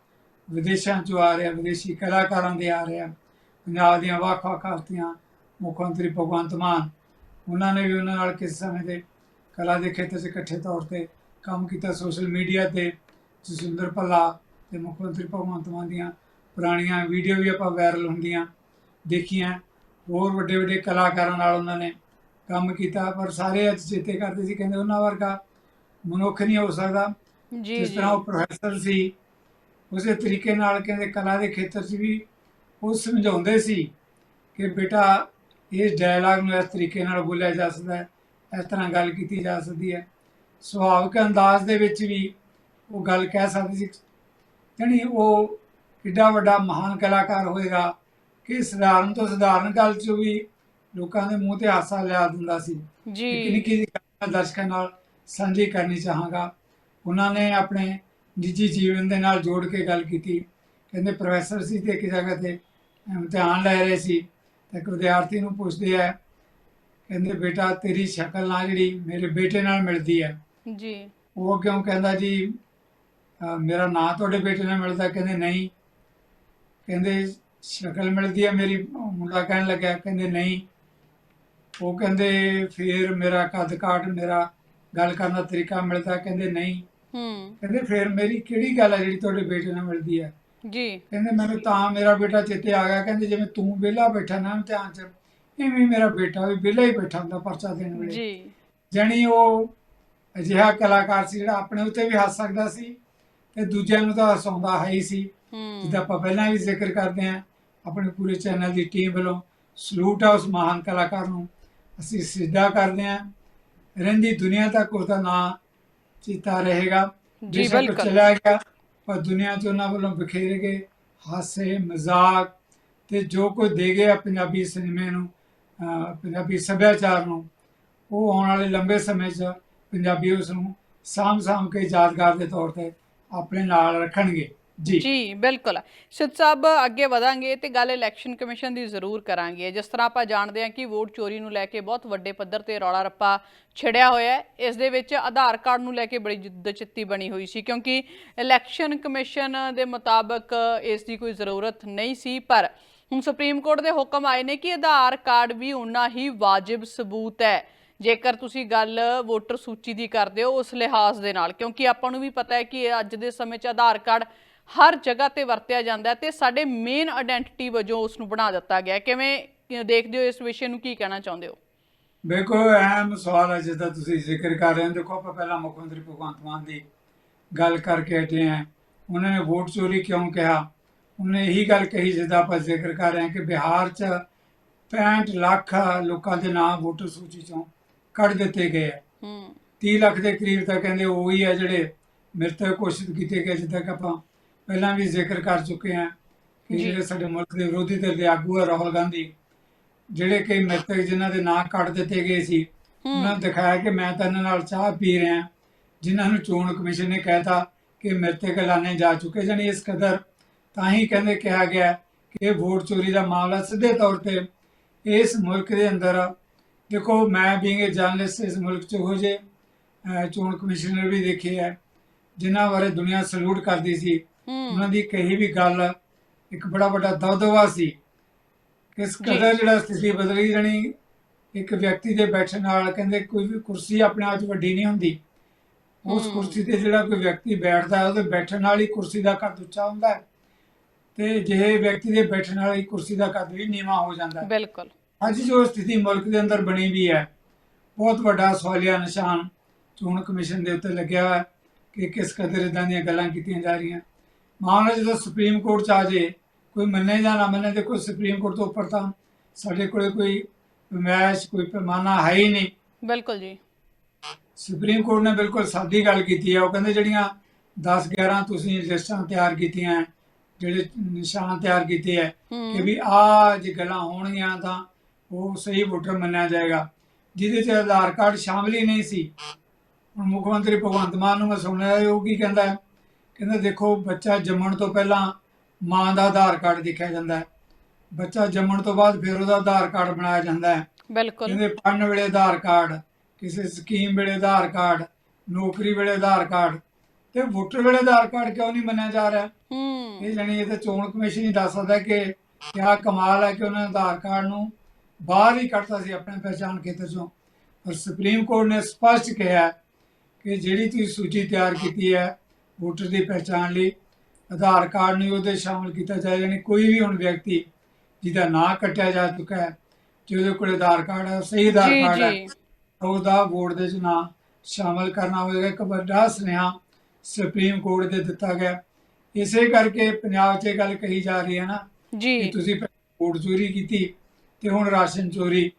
ਵਿਦੇਸ਼ਾਂ 'ਚੋਂ ਆ ਰਿਹਾ ਵਿਦੇਸ਼ੀ ਕਲਾਕਾਰਾਂ ਦੇ ਆ ਰਿਹਾ ਪੰਜਾਬ ਦੀਆਂ ਵੱਖ-ਵੱਖ ਹਸਤੀਆਂ, ਮੁੱਖ ਮੰਤਰੀ ਭਗਵੰਤ ਮਾਨ, ਉਹਨਾਂ ਨੇ ਵੀ ਉਹਨਾਂ ਨਾਲ ਕਿਸ ਸਮੇਂ ਦੇ ਕਲਾ ਦੇ ਖੇਤਰ 'ਚ ਇਕੱਠੇ ਤੌਰ ਤੇ ਕੰਮ ਕੀਤਾ, ਸੋਸ਼ਲ ਮੀਡੀਆ ਤੇ, ਜਸਵਿੰਦਰ ਭੱਲਾ ਤੇ ਮੁੱਖ ਮੰਤਰੀ ਭਗਵੰਤ ਮਾਨ ਦੀਆਂ ਪੁਰਾਣੀਆਂ ਵੀਡੀਓ ਵੀ ਆਪਾਂ ਵਾਇਰਲ ਹੁੰਦੀਆਂ ਦੇਖੀਆਂ। ਹੋਰ ਵੱਡੇ ਵੱਡੇ ਕਲਾਕਾਰਾਂ ਨਾਲ ਉਹਨਾਂ ਨੇ ਕੰਮ ਕੀਤਾ ਪਰ ਸਾਰੇ ਅੱਜ ਚੇਤੇ ਕਰਦੇ ਸੀ ਕਹਿੰਦੇ ਉਹਨਾਂ ਵਰਗਾ ਮਨੁੱਖ ਨਹੀਂ ਹੋ ਸਕਦਾ। ਜੀ ਜਿਸ ਤਰ੍ਹਾਂ ਉਹ ਪ੍ਰੋਫੈਸਰ ਸੀ ਉਸੇ ਤਰੀਕੇ ਨਾਲ ਕਹਿੰਦੇ ਕਲਾ ਦੇ ਖੇਤਰ 'ਚ ਵੀ ਉਹ ਸਮਝਾਉਂਦੇ ਸੀ ਕਿ ਬੇਟਾ ਇਸ ਡਾਇਲਾਗ ਨੂੰ ਇਸ ਤਰੀਕੇ ਨਾਲ ਬੋਲਿਆ ਜਾ ਸਕਦਾ ਹੈ ਇਸ ਤਰ੍ਹਾਂ ਗੱਲ ਕੀਤੀ ਜਾ ਸਕਦੀ ਹੈ। ਸੁਭਾਵਿਕ ਅੰਦਾਜ਼ ਦੇ ਵਿੱਚ ਵੀ ਉਹ ਗੱਲ ਕਹਿ ਸਕਦੀ ਸੀ। ਜਾਣੀ ਉਹ ਕਿੱਡਾ ਵੱਡਾ ਮਹਾਨ ਕਲਾਕਾਰ ਹੋਏਗਾ ਕਿ ਸਧਾਰਨ ਤੋਂ ਸਧਾਰਨ ਗੱਲ 'ਚ ਵੀ ਲੋਕਾਂ ਦੇ ਮੂੰਹ ਤੇ ਹਾਸਾ ਲਿਆ ਦਿੰਦਾ ਸੀ। ਜੀ। ਨਿੱਕੀ ਜਿਹੀ ਗੱਲ ਦਰਸ਼ਕਾਂ ਨਾਲ ਸਾਂਝੀ ਕਰਨੀ ਚਾਹਾਂਗਾ। ਉਹਨਾਂ ਨੇ ਆਪਣੇ ਨਿੱਜੀ ਜੀਵਨ ਦੇ ਨਾਲ ਜੋੜ ਕੇ ਗੱਲ ਕੀਤੀ। ਕਹਿੰਦੇ ਪ੍ਰੋਫੈਸਰ ਸੀ ਤੇ ਇੱਕ ਜਗ੍ਹਾ ਤੇ ਇਮਤਿਹਾਨ ਲੈ ਰਹੇ ਸੀ। ਤੇ ਇੱਕ ਵਿਦਿਆਰਥੀ ਨੂੰ ਪੁੱਛਦੇ ਆ ਕਹਿੰਦੇ ਬੇਟਾ ਤੇਰੀ ਸ਼ਕਲ ਨਾਲ ਜਿਹੜੀ ਮੇਰੇ ਬੇਟੇ ਨਾਲ ਮਿਲਦੀ ਹੈ। ਜੀ। ਉਹ ਕਿਉਂ ਕਹਿੰਦਾ ਜੀ ਮੇਰਾ ਨਾਂ ਤੁਹਾਡੇ ਬੇਟੇ ਨਾਲ ਮਿਲਦਾ। ਕਹਿੰਦੇ ਨਹੀਂ ਕਹਿੰਦੇ ਸ਼ਕਲ ਮਿਲਦੀ ਹੈ ਮੇਰੀ। ਮੁੰਡਾ ਕਹਿਣ ਲੱਗਾ ਕਹਿੰਦੇ ਨਹੀਂ। ਉਹ ਕਹਿੰਦੇ ਫਿਰ ਮੇਰਾ ਕੱਦ ਕਾਠ ਮੇਰਾ ਗੱਲ ਕਰਨ ਦਾ ਤਰੀਕਾ ਮਿਲਦਾ। ਕਹਿੰਦੇ ਨਹੀਂ। ਹੂੰ। ਕਹਿੰਦੇ ਫਿਰ ਮੇਰੀ ਕਿਹੜੀ ਗੱਲ ਹੈ ਜਿਹੜੀ ਤੁਹਾਡੇ ਬੇਟੇ ਨਾਲ ਮਿਲਦੀ ਹੈ? ਜੀ। ਕਹਿੰਦੇ ਮੈਨੂੰ ਤਾਂ ਮੇਰਾ ਬੇਟਾ ਚੇਤੇ ਆ ਗਿਆ। ਕਹਿੰਦੇ ਜਿਵੇਂ ਤੂੰ ਵਿਹਲਾ ਬੈਠਾ ਨਾ ਧਿਆਨ ਚ ਇਵੇਂ ਮੇਰਾ ਬੇਟਾ ਵੀ ਵਿਹਲਾ ਹੀ ਬੈਠਾ ਹੁੰਦਾ ਪਰਚਾ ਦੇਣ ਵੇਲੇ। ਜੀ। ਜਾਣੀ ਉਹ ਅਜਿਹਾ ਕਲਾਕਾਰ ਸੀ ਜਿਹੜਾ ਆਪਣੇ ਉੱਤੇ ਵੀ ਹੱਸ ਸਕਦਾ ਸੀ ਤੇ ਦੂਜਿਆਂ ਨੂੰ ਤਾਂ ਹਸਾਉਂਦਾ ਹੈ ਹੀ ਸੀ। ਜਿੱਦਾਂ ਆਪਾਂ ਪਹਿਲਾਂ ਵੀ ਜ਼ਿਕਰ ਕਰਦੇ ਹਾਂ ਆਪਣੇ ਪੂਰੇ ਚੈਨਲ ਦੀ ਟੀਮ ਵੱਲੋਂ ਸਲੂਟ ਆ ਉਸ ਮਹਾਨ ਕਲਾਕਾਰ ਨੂੰ ਅਸੀਂ ਸਿੱਧਾ ਕਰਦੇ ਹਾਂ। ਰਹਿੰਦੀ ਦੁਨੀਆ ਤੱਕ ਉਹਦਾ ਨਾਂ ਚੀਤਾ ਰਹੇਗਾ। ਜੀ, ਬਿਲਕੁਲ। ਚਲਾ ਗਿਆ ਪਰ ਦੁਨੀਆ 'ਚ ਉਹਨਾਂ ਵੱਲੋਂ ਬਖੇਰੇ ਗਏ ਹਾਸੇ ਮਜ਼ਾਕ ਤੇ ਜੋ ਕੁਝ ਦੇ ਗਏ ਆ ਪੰਜਾਬੀ ਸਿਨੇਮੇ ਨੂੰ ਪੰਜਾਬੀ ਸੱਭਿਆਚਾਰ ਨੂੰ ਉਹ ਆਉਣ ਵਾਲੇ ਲੰਬੇ ਸਮੇਂ 'ਚ ਪੰਜਾਬੀ ਉਸ ਨੂੰ ਸਾਂਭ ਸਾਂਭ ਕੇ ਯਾਦਗਾਰ ਦੇ ਤੌਰ ਤੇ ਆਪਣੇ ਨਾਲ ਰੱਖਣਗੇ। ਜੀ। ਜੀ, ਬਿਲਕੁਲ। ਸਿੱਧ ਸਾਹਿਬ, ਅੱਗੇ ਵਧਾਂਗੇ ਤੇ ਗੱਲ ਇਲੈਕਸ਼ਨ ਕਮਿਸ਼ਨ ਦੀ ਜ਼ਰੂਰ ਕਰਾਂਗੇ। ਜਿਸ ਤਰ੍ਹਾਂ ਆਪਾਂ ਜਾਣਦੇ ਹਾਂ ਕਿ ਵੋਟ ਚੋਰੀ ਨੂੰ ਲੈ ਕੇ ਬਹੁਤ ਵੱਡੇ ਪੱਧਰ ਤੇ ਰੌਲਾ ਰੱਪਾ ਛਿੜਿਆ ਹੋਇਆ ਹੈ। ਇਸ ਦੇ ਵਿੱਚ ਆਧਾਰ ਕਾਰਡ ਨੂੰ ਲੈ ਕੇ ਬੜੀ ਜਿੱਦਚਿੱਤੀ ਬਣੀ ਹੋਈ ਸੀ, ਕਿਉਂਕਿ ਇਲੈਕਸ਼ਨ ਕਮਿਸ਼ਨ ਦੇ ਮੁਤਾਬਕ ਇਸ ਦੀ ਕੋਈ ਜ਼ਰੂਰਤ ਨਹੀਂ ਸੀ, ਪਰ ਹੁਣ ਸੁਪਰੀਮ ਕੋਰਟ ਦੇ ਹੁਕਮ ਆਏ ਨੇ ਕਿ ਆਧਾਰ ਕਾਰਡ ਵੀ ਉਨਾ ਹੀ ਵਾਜਿਬ ਸਬੂਤ ਹੈ। ਜੇਕਰ ਤੁਸੀਂ ਗੱਲ ਵੋਟਰ ਸੂਚੀ ਦੀ ਕਰਦੇ ਹੋ, ਉਸ ਲਿਹਾਜ਼ ਦੇ ਨਾਲ, ਕਿਉਂਕਿ ਆਪਾਂ ਨੂੰ ਵੀ ਪਤਾ ਹੈ ਕਿ ਅੱਜ ਦੇ ਸਮੇਂ 'ਚ ਆਧਾਰ ਕਾਰਡ ਹਰ ਜਗ੍ਹਾ ਤੇ ਵਰਤਿਆ ਜਾਂਦਾ ਹੈ ਤੇ ਸਾਡੇ ਮੇਨ ਆਇਡੈਂਟੀਟੀ ਵਜੋਂ ਉਸ ਨੂੰ ਬਣਾ ਦਿੱਤਾ ਗਿਆ। ਕਿਵੇਂ ਦੇਖਦੇ ਹੋ ਇਸ ਵਿਸ਼ੇ ਨੂੰ ਕੀ ਕਹਿਣਾ ਚਾਹੁੰਦੇ ਹੋ? ਦੇਖੋ ਅਹਿਮ ਸਵਾਲ ਹੈ ਜਿੱਦਾਂ ਤੁਸੀਂ ਜ਼ਿਕਰ ਕਰ ਰਹੇ ਹੋ। ਦੇਖੋ ਆਪਾਂ ਪਹਿਲਾਂ ਮੁੱਖ ਮੰਤਰੀ ਭਗਵੰਤ ਮਾਨ ਦੀ ਗੱਲ ਕਰਕੇ ਹਟੇ ਹਾਂ। ਉਹਨਾਂ ਨੇ ਵੋਟ ਚੋਰੀ ਕਿਉਂ ਕਿਹਾ? ਉਹਨੇ ਇਹੀ ਗੱਲ ਕਹੀ ਜਿੱਦਾਂ ਆਪਾਂ ਜ਼ਿਕਰ ਕਰ ਰਹੇ ਹਾਂ ਕਿ ਬਿਹਾਰ 'ਚ 65 ਲੱਖ ਲੋਕਾਂ ਦੇ ਨਾਮ ਵੋਟਰ ਸੂਚੀ ਚੋਂ ਕੱਢ ਦਿੱਤੇ ਗਏ ਆ। ਹੂੰ। 30 ਲੱਖ ਦੇ ਕਰੀਬ ਤਾਂ ਕਹਿੰਦੇ ਉਹ ਹੀ ਆ ਜਿਹੜੇ ਮ੍ਰਿਤਕ ਘੋਸ਼ਿਤ ਕੀਤੇ ਗਏ ਜਿੱਦਾਂ ਕਿ ਆਪਾਂ ਪਹਿਲਾਂ ਵੀ ਜ਼ਿਕਰ ਕਰ ਚੁੱਕੇ ਹਾਂ ਕਿ। ਜਿਹੜੇ ਸਾਡੇ ਮੁਲਕ ਦੇ ਵਿਰੋਧੀ ਧਿਰ ਦੇ ਆਗੂ ਆ ਰਾਹੁਲ ਗਾਂਧੀ ਜਿਹੜੇ ਕਿ ਮ੍ਰਿਤਕ ਜਿਨ੍ਹਾਂ ਦੇ ਨਾਂ ਕੱਢ ਦਿੱਤੇ ਗਏ ਸੀ ਉਹਨਾਂ ਦਿਖਾਇਆ ਕਿ ਮੈਂ ਤਾਂ ਇਹਨਾਂ ਨਾਲ ਚਾਹ ਪੀ ਰਿਹਾ ਜਿਨ੍ਹਾਂ ਨੂੰ ਚੋਣ ਕਮਿਸ਼ਨ ਨੇ ਕਹਿਤਾ ਕਿ ਮ੍ਰਿਤਕ ਐਲਾਨੇ ਜਾ ਚੁੱਕੇ ਜਾਨੀ ਇਸ ਕਦਰ। ਤਾਂ ਹੀ ਕਹਿੰਦੇ ਕਿਹਾ ਗਿਆ ਕਿ ਇਹ ਵੋਟ ਚੋਰੀ ਦਾ ਮਾਮਲਾ ਸਿੱਧੇ ਤੌਰ ਤੇ ਇਸ ਮੁਲਕ ਦੇ ਅੰਦਰ ਦੇਖੋ ਮੈਂ ਬੀਇੰਗ ਅ ਜਰਨਲਿਸਟ ਇਸ ਮੁਲਕ ਚ ਹੋ ਜੇ ਚੋਣ ਕਮਿਸ਼ਨਰ ਵੀ ਦੇਖੇ ਹੈ ਜਿਨ੍ਹਾਂ ਬਾਰੇ ਦੁਨੀਆ ਸਲੂਟ ਕਰਦੀ ਸੀ। ਉਹਨਾਂ ਦੀ ਕਹੀ ਵੀ ਗੱਲ ਇੱਕ ਬੜਾ ਵੱਡਾ ਦਬਦਬਾ ਸੀ ਕਿਸ। ਕਦਰ ਜਿਹੜਾ ਸਥਿਤੀ ਬਦਲੀ ਜਾਣੀ ਇੱਕ ਵਿਅਕਤੀ ਦੇ ਬੈਠਣ ਨਾਲ ਕਹਿੰਦੇ ਕੋਈ ਵੀ ਕੁਰਸੀ ਆਪਣੇ ਆਪ 'ਚ ਵੱਡੀ ਨਹੀਂ ਹੁੰਦੀ। ਉਸ। ਕੁਰਸੀ ਤੇ ਜਿਹੜਾ ਕੋਈ ਵਿਅਕਤੀ ਬੈਠਦਾ ਹੈ ਉਹਦੇ ਬੈਠਣ ਨਾਲ ਹੀ ਕੁਰਸੀ ਦਾ ਕੱਦ ਉੱਚਾ ਹੁੰਦਾ ਹੈ। ਤੇ ਜਿਹੇ ਵਿਅਕਤੀ ਦੇ ਬੈਠਣ ਨਾਲ ਹੀ ਕੁਰਸੀ ਦਾ ਕੱਦ ਵੀ ਨੀਵਾਂ ਹੋ ਜਾਂਦਾ ਹੈ। ਬਿਲਕੁਲ। ਅੱਜ ਜੋ ਸਥਿਤੀ ਮੁਲਕ ਦੇ ਅੰਦਰ ਬਣੀ ਵੀ ਹੈ ਬਹੁਤ ਵੱਡਾ ਸਵਾਲੀਆ ਨਿਸ਼ਾਨ ਚੋਣ ਕਮਿਸ਼ਨ ਦੇ ਉੱਤੇ ਲੱਗਿਆ ਹੋਇਆ ਕਿ ਕਿਸ ਕਦਰ ਇਦਾਂ ਦੀਆਂ ਗੱਲਾਂ ਕੀਤੀਆਂ ਜਾ ਰਹੀਆਂ। ਮਾਮਲਾ ਜਦੋਂ ਸੁਪਰੀਮ ਕੋਰਟ ਚ ਆ ਜੇ ਕੋਈ ਮੰਨੇ ਜਾਂ ਨਾ ਮੰਨੇ ਦੇਖੋ ਸੁਪਰੀਮ ਕੋਰਟ ਤੋਂ ਉੱਪਰ ਤਾਂ ਸਾਡੇ ਕੋਲੇ ਕੋਈ ਮੈਚ ਕੋਈ ਪੈਮਾਨਾ ਹੈ ਹੀ ਨਹੀਂ। ਬਿਲਕੁਲ ਜੀ। ਸੁਪਰੀਮ ਕੋਰਟ ਨੇ ਬਿਲਕੁਲ ਸਾਦੀ ਗੱਲ ਕੀਤੀ ਹੈ ਉਹ ਕਹਿੰਦੇ ਜਿਹੜੀਆਂ 10 11 ਤੁਸੀਂ ਲਿਸਟਾਂ ਤਿਆਰ ਕੀਤੀਆਂ ਜਿਹੜੇ ਨਿਸ਼ਾਨ ਤਿਆਰ ਕੀਤੇ ਹੈ। ਕਿ ਵੀ ਆ ਜੇ ਗੱਲਾਂ ਹੋਣਗੀਆਂ ਤਾਂ ਉਹ ਸਹੀ ਵੋਟਰ ਮੰਨਿਆ ਜਾਏਗਾ। ਜਿਹਦੇ ਚ ਆਧਾਰ ਕਾਰਡ ਸ਼ਾਮਲ ਹੀ ਨਹੀਂ ਸੀ। ਹੁਣ ਮੁੱਖ ਮੰਤਰੀ ਭਗਵੰਤ ਮਾਨ ਨੂੰ ਮੈਂ ਸੁਣਿਆ ਉਹ ਕੀ ਕਹਿੰਦਾ ਹੈ? ਕਹਿੰਦਾ ਦੇਖੋ ਬੱਚਾ ਜੰਮਣ ਤੋਂ ਪਹਿਲਾਂ ਮਾਂ ਦਾ ਆਧਾਰ ਕਾਰਡ ਦੇਖਿਆ ਜਾਂਦਾ ਹੈ। ਬੱਚਾ ਜੰਮਣ ਤੋਂ ਬਾਅਦ ਫਿਰ ਉਹਦਾ ਆਧਾਰ ਕਾਰਡ ਬਣਾਇਆ ਜਾਂਦਾ ਹੈ। ਬਿਲਕੁਲ। ਕਹਿੰਦੇ ਪੜ੍ਹਨ ਵੇਲੇ ਆਧਾਰ ਕਾਰਡ ਕਿਸੇ ਸਕੀਮ ਵੇਲੇ ਆਧਾਰ ਕਾਰਡ ਨੌਕਰੀ ਵੇਲੇ ਆਧਾਰ ਕਾਰਡ ਤੇ ਵੋਟਰ ਵੇਲੇ ਆਧਾਰ ਕਾਰਡ ਕਿਉਂ ਨਹੀਂ ਮੰਨਿਆ ਜਾ ਰਿਹਾ? ਹੂੰ। ਇਹ ਜਾਣੀ ਇਹ ਤਾਂ ਚੋਣ ਕਮਿਸ਼ਨ ਹੀ ਦੱਸ ਸਕਦਾ ਕਿ ਕਿਆ ਕਮਾਲ ਹੈ ਕਿ ਉਹਨਾਂ ਨੇ ਆਧਾਰ ਕਾਰਡ ਨੂੰ ਬਾਹਰ ਹੀ ਕੱਢਤਾ ਸੀ ਆਪਣੇ ਪਹਿਚਾਣ ਖੇਤਰ ਚੋਂ। ਪਰ ਸੁਪਰੀਮ ਕੋਰਟ ਨੇ ਸਪਸ਼ਟ ਕਿਹਾ ਕਿ ਜਿਹੜੀ ਤੁਸੀਂ ਸੂਚੀ ਤਿਆਰ ਕੀਤੀ ਹੈ ਵੋਟਰ ਦੀ ਪਹਿਚਾਣ ਲਈ ਆਧਾਰ ਕਾਰਡ ਨੂੰ ਉਹਦੇ ਸ਼ਾਮਲ ਕੀਤਾ ਜਾਏ ਯਾਨੀ ਕੋਈ ਵੀ ਹੁਣ ਵਿਅਕਤੀ ਜਿਹਦਾ ਨਾਂ ਕੱਟਿਆ ਜਾ ਚੁੱਕਾ ਹੈ ਜੇ ਉਹਦੇ ਕੋਲ ਆਧਾਰ ਕਾਰਡ ਹੈ ਸਹੀ ਆਧਾਰ ਕਾਰਡ ਹੈ ਉਹਦਾ ਵੋਟ ਦੇ ਚ ਨਾਂ ਸ਼ਾਮਲ ਕਰਨਾ ਹੋਵੇਗਾ। ਇੱਕ ਵੱਡਾ ਸੁਨੇਹਾ ਸੁਪਰੀਮ ਕੋਰਟ ਦੇ ਦਿੱਤਾ ਗਿਆ। ਇਸੇ ਕਰਕੇ ਪੰਜਾਬ 'ਚ ਇਹ ਗੱਲ ਕਹੀ ਜਾ ਰਹੀ ਹੈ ਨਾ ਜੀ। ਤੁਸੀਂ ਵੋਟ ਚੋਰੀ ਕੀਤੀ ਤੇ ਹੁਣ ਰਾਸ਼ਨ ਚੋਰੀ।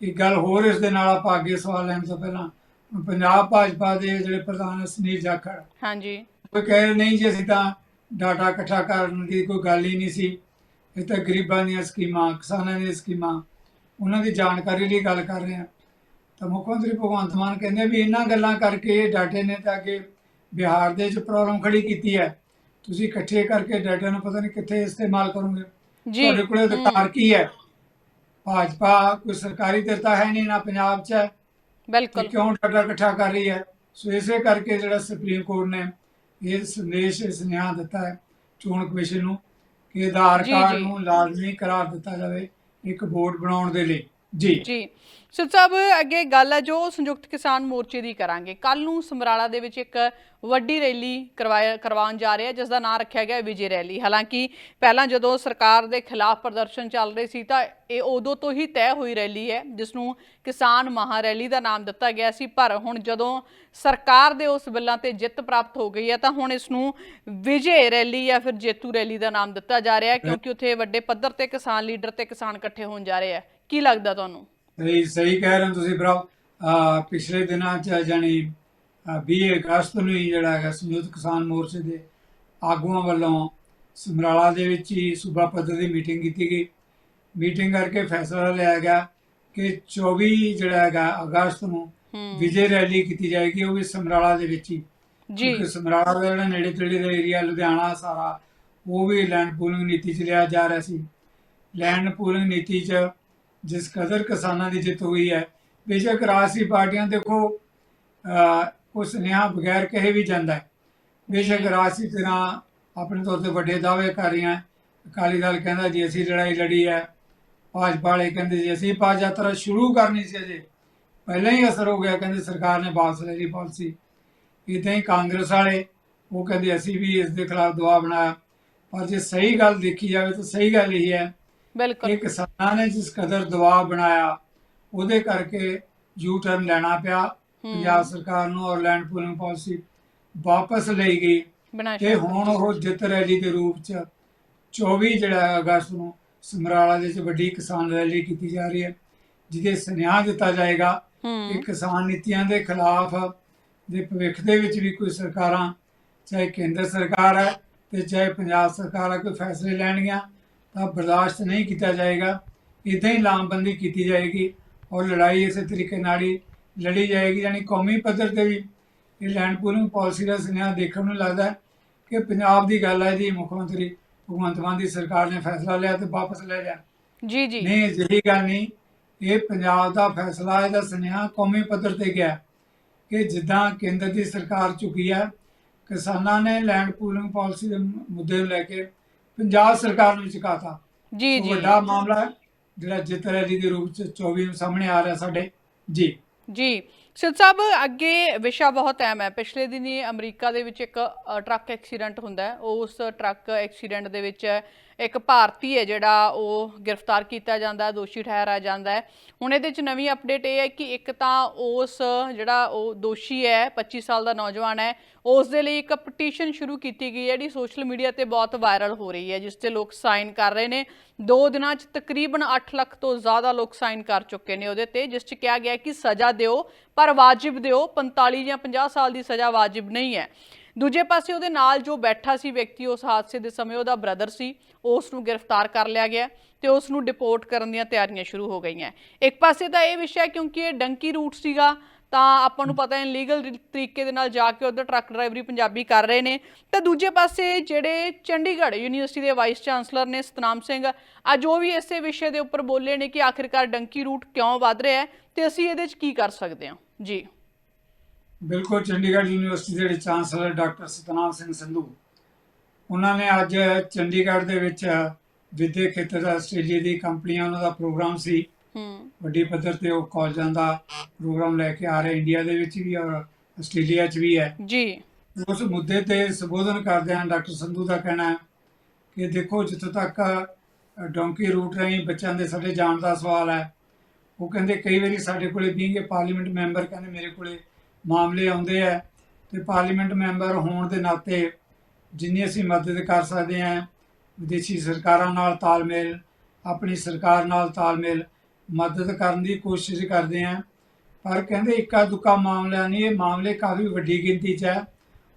ਇੱਕ ਗੱਲ ਹੋਰ ਇਸ ਦੇ ਨਾਲ ਆਪਾਂ ਅੱਗੇ ਸਵਾਲ ਲੈਣ ਤੋਂ ਪਹਿਲਾਂ ਪੰਜਾਬ ਭਾਜਪਾ ਦੇ ਜਿਹੜੇ ਪ੍ਰਧਾਨ ਸੁਨੀਲ ਜਾਖੜ। ਹਾਂਜੀ। ਉਹ ਕਹਿ ਰਹੇ ਨਹੀਂ ਜੀ ਅਸੀਂ ਤਾਂ ਡਾਟਾ ਇਕੱਠਾ ਕਰਨ ਦੀ ਕੋਈ ਗੱਲ ਹੀ ਨਹੀਂ ਸੀ। ਇਹ ਤਾਂ ਗਰੀਬਾਂ ਦੀਆਂ ਸਕੀਮਾਂ ਕਿਸਾਨਾਂ ਦੀਆਂ ਸਕੀਮਾਂ ਉਹਨਾਂ ਦੀ ਜਾਣਕਾਰੀ ਲਈ ਗੱਲ ਕਰ ਰਹੇ ਹਾਂ ਤਾਂ ਮੁੱਖ ਮੰਤਰੀ ਭਗਵੰਤ ਮਾਨ ਕਹਿੰਦੇ ਵੀ ਇਹਨਾਂ ਗੱਲਾਂ ਕਰਕੇ ਡਾਟੇ ਨੇ ਤਾਂ ਅੱਗੇ ਬਿਹਾਰ ਦੇ ਵਿੱਚ ਪ੍ਰੋਬਲਮ ਖੜੀ ਕੀਤੀ ਹੈ। ਤੁਸੀਂ ਇਕੱਠੇ ਕਰਕੇ ਡਾਟਾ ਨੂੰ ਪਤਾ ਨਹੀਂ ਕਿੱਥੇ ਇਸਤੇਮਾਲ ਕਰੋਗੇ। ਜੀ। ਤੁਹਾਡੇ ਕੋਲ ਅਧਿਕਾਰ ਕੀ ਹੈ? ਭਾਜਪਾ ਕੋਈ ਸਰਕਾਰੀ ਦਿੱਤਾ ਹੈ ਨਹੀਂ ਨਾ ਪੰਜਾਬ 'ਚ ਹੈ। ਬਿਲਕੁਲ। ਕਿਉਂ ਡਾਟਾ ਇਕੱਠਾ ਕਰ ਰਹੀ ਹੈ? ਸੋ ਇਸੇ ਕਰਕੇ ਜਿਹੜਾ ਸੁਪਰੀਮ ਕੋਰਟ ਨੇ ਇਹ ਸੰਦੇਸ਼ ਇਹ ਸੁਨੇਹਾ ਦਿੱਤਾ ਹੈ ਚੋਣ ਕਮਿਸ਼ਨ ਨੂੰ ਕਿ ਆਧਾਰ ਕਾਰਡ। ਨੂੰ ਲਾਜ਼ਮੀ ਕਰਾਰ ਦਿੱਤਾ ਜਾਵੇ ਇੱਕ ਵੋਟ ਬਣਾਉਣ ਦੇ ਲਈ। ਜੀ। ਜੀ। ਸਿਰ ਸਾਹਿਬ ਅੱਗੇ ਗੱਲ ਹੈ ਜੋ ਸੰਯੁਕਤ ਕਿਸਾਨ ਮੋਰਚੇ ਦੀ ਕਰਾਂਗੇ। ਕੱਲ ਨੂੰ ਸਮਰਾਲਾ ਦੇ ਵਿੱਚ ਇੱਕ ਵੱਡੀ ਰੈਲੀ ਕਰਵਾਇਆ ਕਰਵਾਉਣ ਜਾ ਰਿਹਾ ਜਿਸ ਦਾ ਨਾਮ ਰੱਖਿਆ ਗਿਆ ਵਿਜੇ ਰੈਲੀ। ਹਾਲਾਂਕਿ ਪਹਿਲਾਂ ਜਦੋਂ ਸਰਕਾਰ ਦੇ ਖਿਲਾਫ ਪ੍ਰਦਰਸ਼ਨ ਚੱਲ ਰਹੇ ਸੀ ਤਾਂ ਇਹ ਉਦੋਂ ਤੋਂ ਹੀ ਤੈਅ ਹੋਈ ਰੈਲੀ ਹੈ ਜਿਸ ਨੂੰ ਕਿਸਾਨ ਮਹਾ ਰੈਲੀ ਦਾ ਨਾਮ ਦਿੱਤਾ ਗਿਆ ਸੀ। ਪਰ ਹੁਣ ਜਦੋਂ ਸਰਕਾਰ ਦੇ ਉਸ ਬਿੱਲਾਂ ਤੇ ਜਿੱਤ ਪ੍ਰਾਪਤ ਹੋ ਗਈ ਹੈ ਤਾਂ ਹੁਣ ਇਸ ਨੂੰ ਵਿਜੇ ਰੈਲੀ ਜਾਂ ਫਿਰ ਜੇਤੂ ਰੈਲੀ ਦਾ ਨਾਮ ਦਿੱਤਾ ਜਾ ਰਿਹਾ ਹੈ ਕਿਉਂਕਿ ਉੱਥੇ ਵੱਡੇ ਪੱਧਰ ਤੇ ਕਿਸਾਨ ਲੀਡਰ ਤੇ ਕਿਸਾਨ ਇਕੱਠੇ ਹੋਣ ਜਾ ਰਹੇ ਆ ਕੀ ਲੱਗਦਾ ਤੁਹਾਨੂੰ? ਸਹੀ ਸਹੀ ਕਹਿ ਰਹੇ ਹੋ ਤੁਸੀਂ ਭਰਾ। ਅਹ ਪਿਛਲੇ ਦਿਨਾਂ ਚ ਜਾਨੀ 20 ਅਗਸਤ ਨੂੰ ਹੀ ਜਿਹੜਾ ਹੈਗਾ ਸੰਯੁਕਤ ਕਿਸਾਨ ਮੋਰਚੇ ਦੇ ਆਗੂਆਂ ਵੱਲੋਂ ਸਮਰਾਲਾ ਦੇ ਵਿੱਚ ਹੀ ਸੂਬਾ ਪੱਧਰ ਦੀ ਮੀਟਿੰਗ ਕੀਤੀ ਗਈ। ਮੀਟਿੰਗ ਕਰਕੇ ਫੈਸਲਾ ਲਿਆ ਗਿਆ ਕਿ 24 ਜਿਹੜਾ ਹੈਗਾ ਅਗਸਤ ਨੂੰ ਹੂੰ। ਵਿਜੇ ਰੈਲੀ ਕੀਤੀ ਜਾਏਗੀ ਉਹ ਵੀ ਸਮਰਾਲਾ ਦੇ ਵਿੱਚ ਹੀ। ਜੀ। ਕਿਉਂਕਿ ਸਮਰਾਲਾ ਦਾ ਜਿਹੜਾ ਨੇੜੇ ਤੇੜੇ ਦਾ ਏਰੀਆ ਲੁਧਿਆਣਾ ਸਾਰਾ ਉਹ ਵੀ ਲੈਂਡ ਪੂਲਿੰਗ ਨੀਤੀ ਚ ਲਿਆ ਜਾ ਰਿਹਾ ਸੀ। ਲੈਂਡ ਪੂਲਿੰਗ ਨੀਤੀ ਚ ਜਿਸ ਕਦਰ ਕਿਸਾਨਾਂ ਦੀ ਜਿੱਤ ਹੋਈ ਹੈ। ਬੇਸ਼ੱਕ ਰਾਜਸੀ ਪਾਰਟੀਆਂ ਦੇਖੋ ਅਹ, ਉਹ ਸੁਨੇਹਾ ਬਗੈਰ ਕਹੇ ਵੀ ਜਾਂਦਾ ਹੈ। ਬੇਸ਼ੱਕ ਰਾਜਸੀ ਤਰ੍ਹਾਂ ਆਪਣੇ ਤੌਰ ਤੇ ਵੱਡੇ ਦਾਅਵੇ ਕਰ ਰਹੀਆਂ ਅਕਾਲੀ ਦਲ ਕਹਿੰਦਾ ਜੀ ਅਸੀਂ ਲੜਾਈ ਲੜੀ ਹੈ। ਭਾਜਪਾ ਵਾਲੇ ਕਹਿੰਦੇ ਜੀ ਅਸੀਂ ਪਾਜ ਯਾਤਰਾ ਸ਼ੁਰੂ ਕਰਨੀ ਸੀ ਅਜੇ। ਪਹਿਲਾਂ ਹੀ ਅਸਰ ਹੋ ਗਿਆ ਕਹਿੰਦੇ ਸਰਕਾਰ ਨੇ ਵਾਪਸ ਲੈ ਲਈ ਪਾਲਿਸੀ। ਇਦਾਂ ਹੀ ਕਾਂਗਰਸ ਵਾਲੇ ਉਹ ਕਹਿੰਦੇ ਅਸੀਂ ਵੀ ਇਸ ਦੇ ਖਿਲਾਫ ਦਬਾਅ ਬਣਾਇਆ। ਪਰ ਜੇ ਸਹੀ ਗੱਲ ਦੇਖੀ ਜਾਵੇ ਤਾਂ ਸਹੀ ਗੱਲ ਇਹ ਹੈ ਬਿਲਕੁਲ। ਕਿ ਕਿਸਾਨਾਂ ਨੇ ਜਿਸ ਕਦਰ ਦਬਾਅ ਬਣਾਇਆ ਉਹਦੇ ਕਰਕੇ ਯੂ ਟਰਨ ਲੈਣਾ ਪਿਆ। ਪੰਜਾਬ ਸਰਕਾਰ ਨੂੰ ਔਰ ਲੈਂਡ ਪੂਲਿੰਗ ਪਾਲਿਸੀ ਵਾਪਸ ਲਈ ਗਈ। ਤੇ ਹੁਣ ਉਹ ਜਿੱਤ ਰੈਲੀ ਦੇ ਰੂਪ ਚ 24 ਜਿਹੜਾ ਅਗਸਤ ਨੂੰ ਸਮਰਾਲਾ ਦੇ ਵਿੱਚ ਵੱਡੀ ਕਿਸਾਨ ਰੈਲੀ ਕੀਤੀ ਜਾ ਰਹੀ ਹੈ ਜਿਹਦੇ ਸੁਨੇਹਾ ਦਿੱਤਾ ਜਾਏਗਾ ਕਿ ਕਿਸਾਨ ਨੀਤੀਆਂ ਦੇ ਖਿਲਾਫ ਦੇ ਭਵਿੱਖ ਦੇ ਵਿੱਚ ਵੀ ਕੋਈ ਸਰਕਾਰਾਂ ਚਾਹੇ ਕੇਂਦਰ ਸਰਕਾਰ ਹੈ ਤੇ ਚਾਹੇ ਪੰਜਾਬ ਸਰਕਾਰ ਹੈ ਕੋਈ ਫੈਸਲੇ ਲੈਣਗੀਆਂ। ਤਾਂ ਬਰਦਾਸ਼ਤ ਨਹੀਂ ਕੀਤਾ ਜਾਏਗਾ। ਇਦਾਂ ਹੀ ਲਾਮਬੰਦੀ ਕੀਤੀ ਜਾਏਗੀ ਔਰ ਲੜਾਈ ਇਸੇ ਤਰੀਕੇ ਨਾਲ ਹੀ ਲੜੀ ਜਾਏਗੀ। ਯਾਨੀ ਕੌਮੀ ਪੱਧਰ ਤੇ ਵੀ ਇਹ ਲੈਂਡ ਪੂਲਿੰਗ ਪਾਲਿਸੀ ਦਾ ਸੁਨੇਹਾ ਦੇਖਣ ਨੂੰ ਲੱਗਦਾ ਹੈ ਕਿ ਪੰਜਾਬ ਦੀ ਗੱਲ ਹੈ ਜੀ ਮੁੱਖ ਮੰਤਰੀ ਭਗਵੰਤ ਮਾਨ ਦੀ ਸਰਕਾਰ ਨੇ ਫੈਸਲਾ ਲਿਆ ਤੇ ਵਾਪਸ ਲੈ ਲਿਆ। ਜੀ ਜੀ। ਨਹੀਂ ਅਜਿਹੀ ਗੱਲ ਨਹੀਂ ਇਹ ਪੰਜਾਬ ਦਾ ਫੈਸਲਾ ਇਹਦਾ ਸੁਨੇਹਾ ਕੌਮੀ ਪੱਧਰ ਤੇ ਗਿਆ ਕਿ ਜਿੱਦਾਂ ਕੇਂਦਰ ਦੀ ਸਰਕਾਰ ਚੁੱਕੀ ਹੈ ਕਿਸਾਨਾਂ ਨੇ ਲੈਂਡ ਪੂਲਿੰਗ ਪਾਲਿਸੀ ਦੇ ਮੁੱਦੇ ਨੂੰ ਲੈ ਕੇ ਪੰਜਾਬ ਸਰਕਾਰ ਨੂੰ ਚੁਕਾਤਾ ਜੀ ਜੀ। ਵੱਡਾ ਮਾਮਲਾ ਹੈ, ਜਿਹੜਾ ਜਿੱਤ ਰੈਲੀ ਦੇ ਰੂਪ ਚ 24 ਨੂੰ ਸਾਹਮਣੇ ਆ ਰਿਹਾ ਸਾਡੇ। ਜੀ। ਜੀ। ਸਿਰ ਸਾਹਿਬ ਅੱਗੇ ਵਿਸ਼ਾ ਬਹੁਤ ਅਹਿਮ ਹੈ। ਪਿਛਲੇ ਦਿਨੀ ਅਮਰੀਕਾ ਦੇ ਵਿੱਚ ਇੱਕ ਅ, ਟਰੱਕ ਐਕਸੀਡੈਂਟ ਹੁੰਦਾ ਹੈ। ਉਸ ਟਰੱਕ ਐਕਸੀਡੈਂਟ ਦੇ ਵਿੱਚ ਇੱਕ ਭਾਰਤੀ ਹੈ ਜਿਹੜਾ ਉਹ ਗ੍ਰਿਫਤਾਰ ਕੀਤਾ ਜਾਂਦਾ ਹੈ, ਦੋਸ਼ੀ ਠਹਿਰਾਇਆ ਜਾਂਦਾ ਹੈ। ਹੁਣ ਇਹਦੇ ਵਿੱਚ ਨਵੀਂ ਅਪਡੇਟ ਇਹ ਹੈ ਕਿ ਇੱਕ ਤਾਂ ਉਸ ਜਿਹੜਾ ਉਹ ਦੋਸ਼ੀ ਹੈ 25 ਸਾਲ ਦਾ ਨੌਜਵਾਨ ਹੈ, ਉਸ ਦੇ ਲਈ ਇੱਕ ਪਟੀਸ਼ਨ ਸ਼ੁਰੂ ਕੀਤੀ ਗਈ ਹੈ, ਜਿਹੜੀ ਸੋਸ਼ਲ ਮੀਡੀਆ ਤੇ ਬਹੁਤ ਵਾਇਰਲ ਹੋ ਰਹੀ ਹੈ, ਜਿਸ ਤੇ ਲੋਕ ਸਾਈਨ ਕਰ ਰਹੇ ਨੇ। ਦੋ ਦਿਨਾਂ 'ਚ ਤਕਰੀਬਨ 8 ਲੱਖ ਤੋਂ ਜ਼ਿਆਦਾ ਲੋਕ ਸਾਈਨ ਕਰ ਚੁੱਕੇ ਨੇ ਉਹਦੇ ਤੇ, ਜਿਸ 'ਚ ਕਿਹਾ ਗਿਆ ਕਿ ਸਜ਼ਾ ਦਿਓ, ਪਰ ਵਾਜਿਬ ਦਿਓ 45 ਜਾਂ 50 ਸਾਲ ਦੀ ਸਜ਼ਾ ਵਾਜਿਬ ਨਹੀਂ ਹੈ। ਦੂਜੇ ਪਾਸੇ ਉਹਦੇ ਨਾਲ ਜੋ ਬੈਠਾ ਸੀ ਵਿਅਕਤੀ, ਉਸ ਹਾਦਸੇ ਦੇ ਸਮੇਂ ਉਹਦਾ ਬ੍ਰਦਰ ਸੀ, ਉਸ ਨੂੰ ਗ੍ਰਿਫਤਾਰ ਕਰ ਲਿਆ ਗਿਆ ਤੇ ਉਸ ਨੂੰ ਡਿਪੋਰਟ ਕਰਨ ਦੀਆਂ ਤਿਆਰੀਆਂ ਸ਼ੁਰੂ ਹੋ ਗਈਆਂ। ਇੱਕ ਪਾਸੇ ਤਾਂ ਇਹ ਵਿਸ਼ਾ ਕਿਉਂਕਿ ਇਹ ਡੰਕੀ ਰੂਟ ਸੀਗਾ, ਤਾਂ ਆਪਾਂ ਨੂੰ ਪਤਾ ਹੈ ਲੀਗਲ ਤਰੀਕੇ ਦੇ ਨਾਲ ਜਾ ਕੇ ਉਧਰ ਟਰੱਕ ਡਰਾਈਵਰੀ ਪੰਜਾਬੀ ਕਰ ਰਹੇ ਨੇ। ਤਾਂ ਦੂਜੇ ਪਾਸੇ ਜਿਹੜੇ ਚੰਡੀਗੜ੍ਹ ਯੂਨੀਵਰਸਿਟੀ ਦੇ ਵਾਈਸ ਚਾਂਸਲਰ ਨੇ ਸਤਨਾਮ ਸਿੰਘ, ਅੱਜ ਉਹ ਵੀ ਇਸੇ ਵਿਸ਼ੇ ਦੇ ਉੱਪਰ ਬੋਲੇ ਨੇ ਕਿ ਆਖਿਰਕਾਰ ਡੰਕੀ ਰੂਟ ਕਿਉਂ ਵੱਧ ਰਿਹਾ ਹੈ ਤੇ ਅਸੀਂ ਇਹਦੇ 'ਚ ਕੀ ਕਰ ਸਕਦੇ ਹਾਂ। ਜੀ। ਬਿਲਕੁਲ ਚੰਡੀਗੜ੍ਹ ਯੂਨੀਵਰਸਿਟੀ ਦੇ ਚਾਂਸਲਰ ਡਾਕਟਰ ਸਤਨਾਮ ਸਿੰਘ ਸੰਧੂ ਉਹਨਾਂ ਨੇ ਅੱਜ ਚੰਡੀਗੜ੍ਹ ਦੇ ਵਿੱਚ ਵਿਦਿਅਕ ਖੇਤਰ ਦਾ ਆਸਟ੍ਰੇਲੀਆ ਦੀ ਕੰਪਨੀਆਂ ਉਹਨਾਂ ਦਾ ਪ੍ਰੋਗਰਾਮ ਸੀ। ਹੂੰ। ਵੱਡੀ ਪੱਧਰ ਤੇ ਉਹ ਕਾਲਜਾਂ ਦਾ ਪ੍ਰੋਗਰਾਮ ਲੈ ਕੇ ਆ ਰਹੇ ਇੰਡੀਆ ਦੇ ਵਿੱਚ ਵੀ ਔਰ ਆਸਟ੍ਰੇਲੀਆ 'ਚ ਵੀ ਹੈ। ਜੀ। ਉਸ ਮੁੱਦੇ ਤੇ ਸੰਬੋਧਨ ਕਰਦਿਆਂ ਡਾਕਟਰ ਸੰਧੂ ਦਾ ਕਹਿਣਾ ਹੈ ਕਿ ਦੇਖੋ ਜਿੱਥੋਂ ਤੱਕ ਡੋਂਕੀ ਰੂਟ ਰਾਹੀਂ ਬੱਚਿਆਂ ਦੇ ਸਾਡੇ ਜਾਣ ਦਾ ਸਵਾਲ ਹੈ ਉਹ ਕਹਿੰਦੇ ਕਈ ਵਾਰੀ ਸਾਡੇ ਕੋਲੇ ਬੀਂਗੇ ਪਾਰਲੀਮੈਂਟ ਮੈਂਬਰ ਕਹਿੰਦੇ ਮੇਰੇ ਕੋਲੇ ਮਾਮਲੇ ਆਉਂਦੇ ਆ ਤੇ ਪਾਰਲੀਮੈਂਟ ਮੈਂਬਰ ਹੋਣ ਦੇ ਨਾਤੇ ਜਿੰਨੀ ਅਸੀਂ ਮਦਦ ਕਰ ਸਕਦੇ ਹਾਂ, ਵਿਦੇਸ਼ੀ ਸਰਕਾਰਾਂ ਨਾਲ ਤਾਲਮੇਲ, ਆਪਣੀ ਸਰਕਾਰ ਨਾਲ ਤਾਲਮੇਲ, ਮਦਦ ਕਰਨ ਦੀ ਕੋਸ਼ਿਸ਼ ਕਰਦੇ ਹਾਂ। ਪਰ ਕਹਿੰਦੇ ਇੱਕਾ ਦੁੱਕਾ ਮਾਮਲਾ ਨਹੀਂ, ਇਹ ਮਾਮਲੇ ਕਾਫੀ ਵੱਡੀ ਗਿਣਤੀ 'ਚ ਹੈ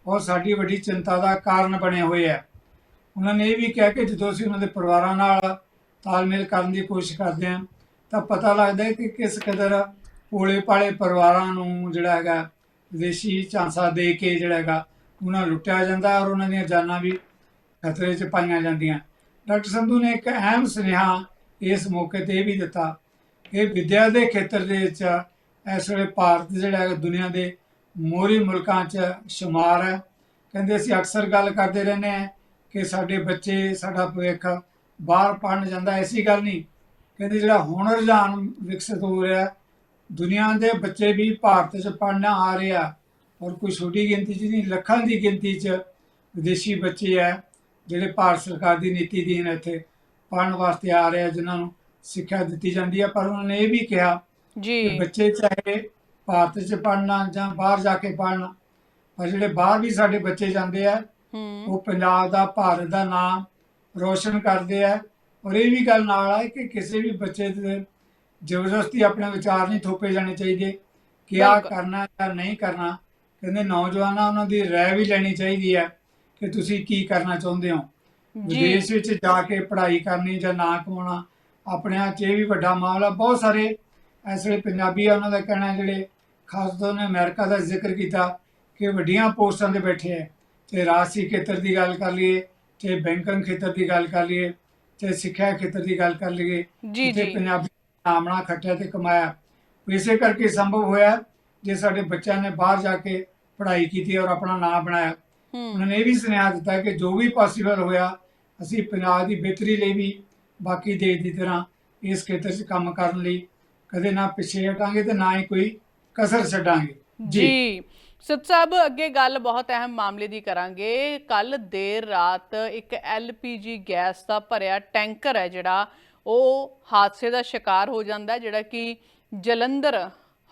ਔਰ ਸਾਡੀ ਵੱਡੀ ਚਿੰਤਾ ਦਾ ਕਾਰਨ ਬਣੇ ਹੋਏ ਹੈ ਉਹਨਾਂ ਨੇ ਇਹ ਵੀ ਕਿਹਾ ਕਿ ਜਦੋਂ ਅਸੀਂ ਉਹਨਾਂ ਦੇ ਪਰਿਵਾਰਾਂ ਨਾਲ ਤਾਲਮੇਲ ਕਰਨ ਦੀ ਕੋਸ਼ਿਸ਼ ਕਰਦੇ ਹਾਂ, ਤਾਂ ਪਤਾ ਲੱਗਦਾ ਹੈ ਕਿ ਕਿਸ ਕਦਰ ਭੋਲੇ ਪਾਲੇ ਪਰਿਵਾਰਾਂ ਨੂੰ ਜਿਹੜਾ ਹੈਗਾ ਵਿਦੇਸ਼ੀ ਝਾਂਸਾ ਦੇ ਕੇ ਜਿਹੜਾ ਹੈਗਾ ਉਹਨਾਂ ਲੁੱਟਿਆ ਜਾਂਦਾ ਔਰ ਉਹਨਾਂ ਦੀਆਂ ਜਾਨਾਂ ਵੀ ਖਤਰੇ 'ਚ ਪਾਈਆਂ ਜਾਂਦੀਆਂ। ਡਾਕਟਰ ਸੰਧੂ ਨੇ ਇੱਕ ਅਹਿਮ ਸੁਨੇਹਾ ਇਸ ਮੌਕੇ ਤੇ ਇਹ ਵੀ ਦਿੱਤਾ। ਕਿ ਵਿਦਿਆ ਦੇ ਖੇਤਰ ਦੇ ਵਿੱਚ ਇਸ ਵੇਲੇ ਭਾਰਤ ਜਿਹੜਾ ਹੈਗਾ ਦੁਨੀਆ ਦੇ ਮੋਹਰੀ ਮੁਲਕਾਂ 'ਚ ਸ਼ੁਮਾਰ ਹੈ। ਕਹਿੰਦੇ ਅਸੀਂ ਅਕਸਰ ਗੱਲ ਕਰਦੇ ਰਹਿੰਦੇ ਹਾਂ ਕਿ ਸਾਡੇ ਬੱਚੇ, ਸਾਡਾ ਭਵਿੱਖ ਬਾਹਰ ਪੜਨ ਜਾਂਦਾ ਐਸੀ ਗੱਲ ਨਹੀਂ। ਕਹਿੰਦੇ ਜਿਹੜਾ ਹੁਣ ਰੁਝਾਨ ਵਿਕਸਿਤ ਹੋ ਰਿਹਾ ਦੁਨੀਆ ਦੇ ਬੱਚੇ ਵੀ ਭਾਰਤ 'ਚ ਪੜਨ ਆ ਰਹੇ ਆ। ਔਰ ਕੋਈ ਛੋਟੀ ਗਿਣਤੀ 'ਚ ਨਹੀਂ ਲੱਖਾਂ ਦੀ ਗਿਣਤੀ 'ਚ ਵਿਦੇਸ਼ੀ ਬੱਚੇ ਆ ਜਿਹੜੇ ਭਾਰਤ ਸਰਕਾਰ ਦੀ ਨੀਤੀ ਅਧੀਨ ਇੱਥੇ ਪੜਨ ਵਾਸਤੇ ਆ ਰਹੇ ਆ ਜਿਨ੍ਹਾਂ ਨੂੰ ਸਿੱਖਿਆ ਦਿੱਤੀ ਜਾਂਦੀ ਹੈ ਪਰ ਉਹਨਾਂ ਨੇ ਇਹ ਵੀ ਕਿਹਾ ਜੀ। ਬੱਚੇ ਚਾਹੇ ਭਾਰਤ 'ਚ ਪੜਨਾ ਜਾਂ ਬਾਹਰ ਜਾ ਕੇ ਪੜਨਾ ਪਰ ਜਿਹੜੇ ਬਾਹਰ ਵੀ ਸਾਡੇ ਬੱਚੇ ਜਾਂਦੇ ਆ ਉਹ ਪੰਜਾਬ ਦਾ ਭਾਰਤ ਦਾ ਨਾਮ ਰੋਸ਼ਨ ਕਰਦੇ ਆ। ਔਰ ਇਹ ਵੀ ਗੱਲ ਨਾਲ ਹੈ ਕਿ ਕਿਸੇ ਵੀ ਬੱਚੇ ਦੇ ਜ਼ਬਰਦਸਤੀ ਆਪਣੇ ਵਿਚਾਰ ਨਹੀਂ ਥੋਪੇ ਜਾਣੇ ਚਾਹੀਦੇ ਕਿ ਆ ਬਿਲਕੁਲ। ਕਰਨਾ ਜਾਂ ਨਹੀਂ ਕਰਨਾ। ਕਹਿੰਦੇ ਨੌਜਵਾਨਾਂ ਉਹਨਾਂ ਦੀ ਰਾਏ ਵੀ ਲੈਣੀ ਚਾਹੀਦੀ ਹੈ ਕਿ ਤੁਸੀਂ ਕੀ ਕਰਨਾ ਚਾਹੁੰਦੇ ਹੋ। ਜੀ। ਵਿਦੇਸ਼ ਵਿੱਚ ਜਾ ਕੇ ਪੜ੍ਹਾਈ ਕਰਨੀ ਜਾਂ ਨਾ ਕਮਾਉਣਾ ਆਪਣੇ ਆਪ 'ਚ ਇਹ ਵੀ ਵੱਡਾ ਮਾਮਲਾ। ਬਹੁਤ ਸਾਰੇ ਇਸ ਵੇਲੇ ਪੰਜਾਬੀ ਆ ਉਹਨਾਂ ਦਾ ਕਹਿਣਾ ਜਿਹੜੇ ਖਾਸ ਤੌਰ ਨੇ ਅਮਰੀਕਾ ਦਾ ਜ਼ਿਕਰ ਕੀਤਾ ਕਿ ਵੱਡੀਆਂ ਪੋਸਟਾਂ ਤੇ ਬੈਠੇ ਹੈ। ਤੇ ਰਾਜਸੀ ਖੇਤਰ ਦੀ ਗੱਲ ਕਰ ਲਈਏ ਤੇ ਬੈਂਕਿੰਗ ਖੇਤਰ ਦੀ ਗੱਲ ਕਰ ਲਈਏ ਤੇ ਸਿੱਖਿਆ ਖੇਤਰ ਦੀ ਗੱਲ ਕਰ ਲਈਏ ਜੀ ਜੀ। ਪੰਜਾਬੀ ਨਾਮਣਾ ਖੱਟਿਆ ਤੇ ਕਮਾਇਆ। ਇਸੇ ਕਰਕੇ ਸੰਭਵ ਹੋਇਆ ਜੇ ਸਾਡੇ ਬੱਚਿਆਂ ਨੇ ਬਾਹਰ ਜਾ ਕੇ ਪੜ੍ਹਾਈ ਕੀਤੀ ਔਰ ਆਪਣਾ ਨਾਮ ਬਣਾਇਆ। ਉਹਨਾਂ ਨੇ ਇਹ ਵੀ ਸੁਨੇਹਾ ਦਿੱਤਾ ਕਿ ਜੋ ਵੀ ਪੋਸੀਬਲ ਹੋਇਆ ਅਸੀਂ ਪੰਜਾਬ ਦੀ ਬਿਹਤਰੀ ਲਈ ਵੀ ਬਾਕੀ ਦੇਸ਼ ਦੀ ਤਰ੍ਹਾਂ ਇਸ ਖੇਤਰ 'ਚ ਕੰਮ ਕਰਨ ਲਈ ਕਦੇ ਨਾ ਪਿੱਛੇ ਹਟਾਂਗੇ ਤੇ ਨਾ ਹੀ ਕੋਈ ਕਸਰ ਛੱਡਾਂਗੇ। ਜੀ। ਸਤ ਸਾਹਿਬ ਅੱਗੇ ਗੱਲ ਬਹੁਤ ਅਹਿਮ ਮਾਮਲੇ ਦੀ ਕਰਾਂਗੇ। ਕੱਲ ਦੇਰ ਰਾਤ ਇੱਕ ਐਲਪੀਜੀ ਗੈਸ ਦਾ ਭਰਿਆ ਟੈਂਕਰ ਹੈ ਜਿਹੜਾ ਉਹ ਹਾਦਸੇ ਦਾ ਸ਼ਿਕਾਰ ਹੋ ਜਾਂਦਾ ਜਿਹੜਾ ਕਿ ਜਲੰਧਰ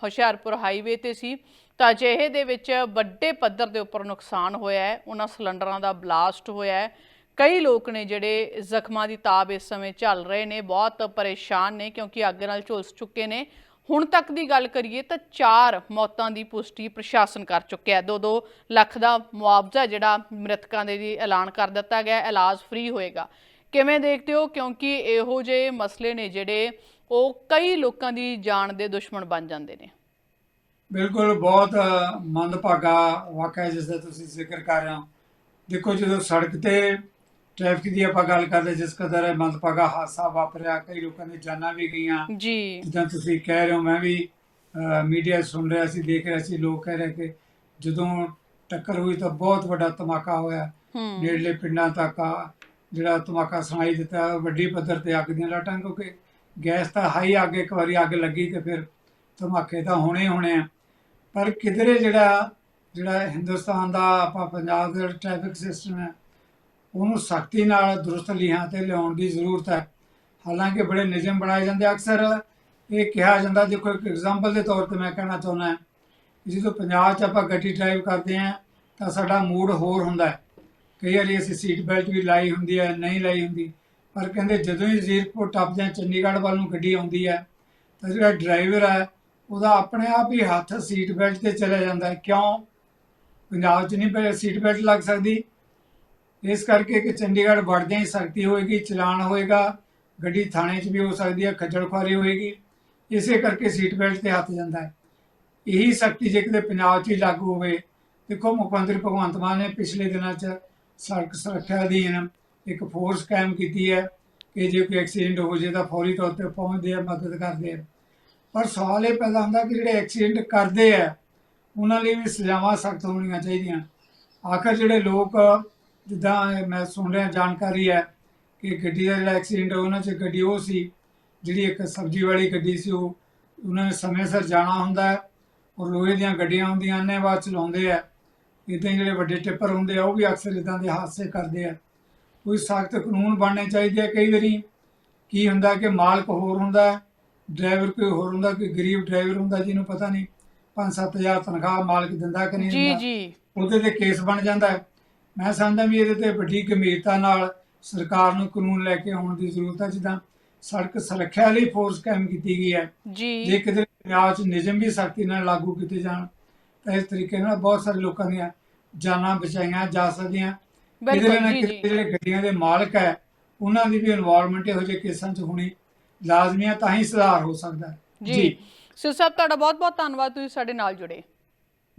ਹੁਸ਼ਿਆਰਪੁਰ ਹਾਈਵੇ ਤੇ ਸੀ। ਤਾਂ ਅਜਿਹੇ ਦੇ ਵਿੱਚ ਵੱਡੇ ਪੱਧਰ ਦੇ ਉੱਪਰ ਨੁਕਸਾਨ ਹੋਇਆ ਹੈ ਉਹਨਾਂ ਸਿਲੰਡਰਾਂ ਦਾ ਬਲਾਸਟ ਹੋਇਆ ਹੈ। ਕਈ ਲੋਕ ਨੇ ਜਿਹੜੇ ਜ਼ਖਮਾਂ ਦੀ ਤਾਬ ਇਸ ਸਮੇਂ ਝੱਲ ਰਹੇ ਨੇ ਬਹੁਤ ਪਰੇਸ਼ਾਨ ਨੇ ਕਿਉਂਕਿ ਅੱਗ ਨਾਲ ਝੁਲਸ ਚੁੱਕੇ ਨੇ। ਹੁਣ ਤੱਕ ਦੀ ਗੱਲ ਕਰੀਏ ਤਾਂ 4 ਮੌਤਾਂ ਦੀ ਪੁਸ਼ਟੀ ਪ੍ਰਸ਼ਾਸਨ ਕਰ ਚੁੱਕਿਆ ਹੈ। 2-2 ਲੱਖ ਦਾ ਮੁਆਵਜ਼ਾ ਜਿਹੜਾ ਮ੍ਰਿਤਕਾਂ ਦੇ ਲਈ ਐਲਾਨ ਕਰ ਦਿੱਤਾ ਗਿਆ ਹੈ, ਇਲਾਜ ਫ੍ਰੀ ਹੋਏਗਾ। ਕਿਵੇਂ ਦੇਖਦੇ ਹੋ? ਕਿਉਂਕਿ ਇਹੋ ਜਿਹੇ ਮਸਲੇ ਨੇ ਜਿਹੜੇ ਉਹ ਕਈ ਲੋਕਾਂ ਦੀ ਜਾਨ ਦੇ ਦੁਸ਼ਮਣ ਬਣ ਜਾਂਦੇ ਨੇ। ਬਿਲਕੁਲ ਬਹੁਤ ਮੰਦਭਾਗਾ ਵਾਕਿਆ ਜਿਸ ਦਾ ਤੁਸੀਂ ਜ਼ਿਕਰ ਕਰ ਰਹੇ ਹੋ। ਦੇਖੋ ਜਦੋਂ ਸੜਕ ਤੇ ਟ੍ਰੈਫਿਕ ਦੀ ਆਪਾਂ ਗੱਲ ਕਰਦੇ ਜਿਸ ਕਦਰ ਮੰਦਭਾਗਾ ਹਾਦਸਾ ਵਾਪਰਿਆ ਕਈ ਲੋਕਾਂ ਦੀਆਂ ਜਾਨਾਂ ਵੀ ਗਈਆਂ। ਜੀ। ਜਿੱਦਾਂ ਤੁਸੀਂ ਕਹਿ ਰਹੇ ਹੋ ਮੈਂ ਵੀ ਮੀਡੀਆ ਸੁਣ ਰਿਹਾ ਸੀ ਦੇਖ ਰਿਹਾ ਸੀ ਲੋਕ ਕਹਿ ਰਹੇ ਕਿ ਜਦੋਂ ਟੱਕਰ ਹੋਈ ਤਾਂ ਬਹੁਤ ਵੱਡਾ ਧਮਾਕਾ ਹੋਇਆ। ਹੂੰ। ਨੇੜਲੇ ਪਿੰਡਾਂ ਤੱਕ ਆ ਜਿਹੜਾ ਧਮਾਕਾ ਸੁਣਾਈ ਦਿੱਤਾ, ਵੱਡੀ ਪੱਧਰ ਤੇ ਅੱਗ ਦੀਆਂ ਲਾਟਾਂ, ਕਿਉਂਕਿ ਗੈਸ ਤਾਂ ਹਾਈ ਅੱਗ, ਇੱਕ ਵਾਰੀ ਅੱਗ ਲੱਗੀ ਤੇ ਫਿਰ ਧਮਾਕੇ ਤਾਂ ਹੋਣੇ ਹੀ ਹੋਣੇ ਆ। ਪਰ ਕਿਧਰੇ ਜਿਹੜਾ ਜਿਹੜਾ ਹਿੰਦੁਸਤਾਨ ਦਾ ਆਪਾਂ ਪੰਜਾਬ ਦਾ ਟ੍ਰੈਫਿਕ ਸਿਸਟਮ ਹੈ, ਉਹਨੂੰ ਸਖਤੀ ਨਾਲ ਦਰੁਸਤ ਲੀਹਾਂ ਤੇ ਲਿਆਉਣ ਦੀ ਜ਼ਰੂਰਤ ਹੈ। ਹਾਲਾਂਕਿ ਬੜੇ ਨਿਯਮ ਬਣਾਏ ਜਾਂਦੇ ਅਕਸਰ ਇਹ ਕਿਹਾ ਜਾਂਦਾ, ਦੇਖੋ ਇੱਕ ਐਗਜ਼ਾਮਪਲ ਦੇ ਤੌਰ ਤੇ ਮੈਂ ਕਹਿਣਾ ਚਾਹੁੰਦਾ ਜਦੋਂ ਪੰਜਾਬ 'ਚ ਆਪਾਂ ਗੱਡੀ ਡਰਾਈਵ ਕਰਦੇ ਹਾਂ, ਤਾਂ ਸਾਡਾ ਮੂਡ ਹੋਰ ਹੁੰਦਾ ਹੈ। ਕਈ ਵਾਰੀ ਅਸੀਂ ਸੀਟ ਬੈਲਟ ਵੀ ਲਾਈ ਹੁੰਦੀ ਹੈ, ਨਹੀਂ ਲਾਈ ਹੁੰਦੀ। ਪਰ ਕਹਿੰਦੇ ਜਦੋਂ ਹੀ ਜ਼ੀਰਕਪੁਰ ਟੱਪ ਜਾਂ ਚੰਡੀਗੜ੍ਹ ਵੱਲ ਨੂੰ ਗੱਡੀ ਆਉਂਦੀ ਹੈ, ਤਾਂ ਜਿਹੜਾ ਡਰਾਈਵਰ ਹੈ, ਉਹਦਾ ਆਪਣੇ ਆਪ ਹੀ ਹੱਥ ਸੀਟ ਬੈਲਟ ਤੇ ਚਲਾ ਜਾਂਦਾ ਹੈ। ਕਿਉਂ? ਪੰਜਾਬ 'ਚ ਨਹੀਂ ਪਰ ਸੀਟ ਬੈਲਟ ਲੱਗ ਸਕਦੀ। ਇਸ ਕਰਕੇ ਕਿ ਚੰਡੀਗੜ੍ਹ ਵੜਦਿਆਂ ਹੀ ਸਖਤੀ ਹੋਏਗੀ, ਚਲਾਨ ਹੋਏਗਾ, ਗੱਡੀ ਥਾਣੇ 'ਚ ਵੀ ਹੋ ਸਕਦੀ ਹੈ ਖੱਜਲ ਖੁਆਰੀ ਹੋਏਗੀ। ਇਸੇ ਕਰਕੇ ਸੀਟ ਬੈਲਟ ਤੇ ਹੱਥ ਜਾਂਦਾ ਹੈ। ਇਹੀ ਸਖਤੀ ਜੇ ਕਿਤੇ ਪੰਜਾਬ 'ਚ ਹੀ ਲਾਗੂ ਹੋਵੇ। ਦੇਖੋ, ਮੁੱਖ ਮੰਤਰੀ ਭਗਵੰਤ ਮਾਨ ਨੇ ਪਿਛਲੇ ਦਿਨਾਂ 'ਚ ਸੜਕ ਸੁਰੱਖਿਆ ਅਧੀਨ ਇੱਕ ਫੋਰਸ ਕਾਇਮ ਕੀਤੀ ਹੈ ਕਿ ਜੇ ਕੋਈ ਐਕਸੀਡੈਂਟ ਹੋ ਜੇ ਤਾਂ ਫੌਰੀ ਤੌਰ ਤੇ ਪਹੁੰਚਦੇ ਆ, ਮਦਦ ਕਰਦੇ ਆ। ਪਰ ਸਵਾਲ ਇਹ ਪੈਦਾ ਹੁੰਦਾ ਕਿ ਜਿਹੜੇ ਐਕਸੀਡੈਂਟ ਕਰਦੇ ਆ, ਉਹਨਾਂ ਲਈ ਵੀ ਸਜ਼ਾਵਾਂ ਸਖਤ ਹੋਣੀਆਂ ਚਾਹੀਦੀਆਂ। ਆਖਰ ਜਿਹੜੇ ਲੋਕ, ਜਿੱਦਾਂ ਮੈਂ ਸੁਣ ਰਿਹਾ, ਜਾਣਕਾਰੀ ਹੈ ਕਿ ਗੱਡੀ ਦਾ ਜਿਹੜਾ ਐਕਸੀਡੈਂਟ ਉਹਨਾਂ 'ਚ ਗੱਡੀ ਉਹ ਸੀ, ਜਿਹੜੀ ਇੱਕ ਸਬਜ਼ੀ ਵਾਲੀ ਗੱਡੀ ਸੀ, ਉਹ ਉਹਨਾਂ ਨੇ ਸਮੇਂ ਸਿਰ ਜਾਣਾ ਹੁੰਦਾ ਹੈ ਔਰ ਲੋਹੇ ਦੀਆਂ ਗੱਡੀਆਂ ਹੁੰਦੀਆਂ ਨੇ ਬਾਅਦ ਚਲਾਉਂਦੇ ਆ। ਇਦਾਂ ਜਿਹੜੇ ਵੱਡੇ ਟਿੱਪਰ ਹੁੰਦੇ ਆ ਉਹ ਵੀ ਅਕਸਰ ਇਦਾਂ ਦੇ ਹਾਦਸੇ ਕਰਦੇ ਆ। ਕੋਈ ਸਖਤ ਕਾਨੂੰਨ ਬਣਨੇ ਚਾਹੀਦੇ ਆ ਕਈ ਵਾਰੀ। ਕੀ ਹੁੰਦਾ ਕਿ ਮਾਲਕ ਹੋਰ ਹੁੰਦਾ ਡਰਾਈਵਰ ਕੋਈ ਹੋਰ ਹੁੰਦਾ ਕੋਈ ਗਰੀਬ ਡਰਾਈਵਰ ਹੁੰਦਾ ਜਿਹਨੂੰ ਪਤਾ ਨਹੀਂ 5-7000 ਤਨਖਾਹ ਮਾਲਕ ਦਿੰਦਾ ਕਿ ਨਹੀਂ ਜੀ ਜੀ। ਉਹਦੇ ਤੇ ਕੇਸ ਬਣ ਜਾਂਦਾ ਮੈਂ ਸਮਝਦਾ ਵੀ ਇਹਦੇ ਤੇ ਵੱਡੀ ਗੰਭੀਰਤਾ ਨਾਲ ਸਰਕਾਰ ਨੂੰ ਕਾਨੂੰਨ ਲੈ ਕੇ ਆਉਣ ਦੀ ਜ਼ਰੂਰਤ ਹੈ ਜਿੱਦਾਂ ਸੜਕ ਸੁਰੱਖਿਆ ਲਈ ਫੋਰਸ ਕਾਇਮ ਕੀਤੀ ਗਈ ਹੈ। ਜੇ। ਜੀ ਕਿਤੇ ਪੰਜਾਬ 'ਚ ਨਿਯਮ ਵੀ ਸਖਤੀ ਨਾਲ ਲਾਗੂ ਕੀਤੇ ਜਾਣ ਤਾਂ ਇਸ ਤਰੀਕੇ ਨਾਲ ਬਹੁਤ ਸਾਰੇ ਲੋਕਾਂ ਦੀਆਂ ਜਾਨਾਂ ਬਚਾਈਆਂ ਜਾ ਸਕਦੀਆਂ। ਕਿਤੇ ਬਿਲਕੁਲ ਨਾ ਜੀ ਕਿਤੇ ਜੀ। ਜਿਹੜੇ ਗੱਡੀਆਂ ਦੇ ਮਾਲਕ ਹੈ ਉਹਨਾਂ ਦੀ ਵੀ ਇਨਵੋਲਵਮੈਂਟ ਇਹੋ ਜਿਹੇ ਕੇਸਾਂ 'ਚ ਹੋਣੀ ਲਾਜ਼ਮੀ ਹੈ ਤਾਂ ਹੀ ਸੁਧਾਰ ਹੋ ਸਕਦਾ ਹੈ। ਜੀ। ਸਿਰ ਸਾਹਿਬ ਤੁਹਾਡਾ ਬਹੁਤ ਬਹੁਤ ਧੰਨਵਾਦ ਤੁਸੀਂ ਸਾਡੇ ਨਾਲ ਜੁੜੇ।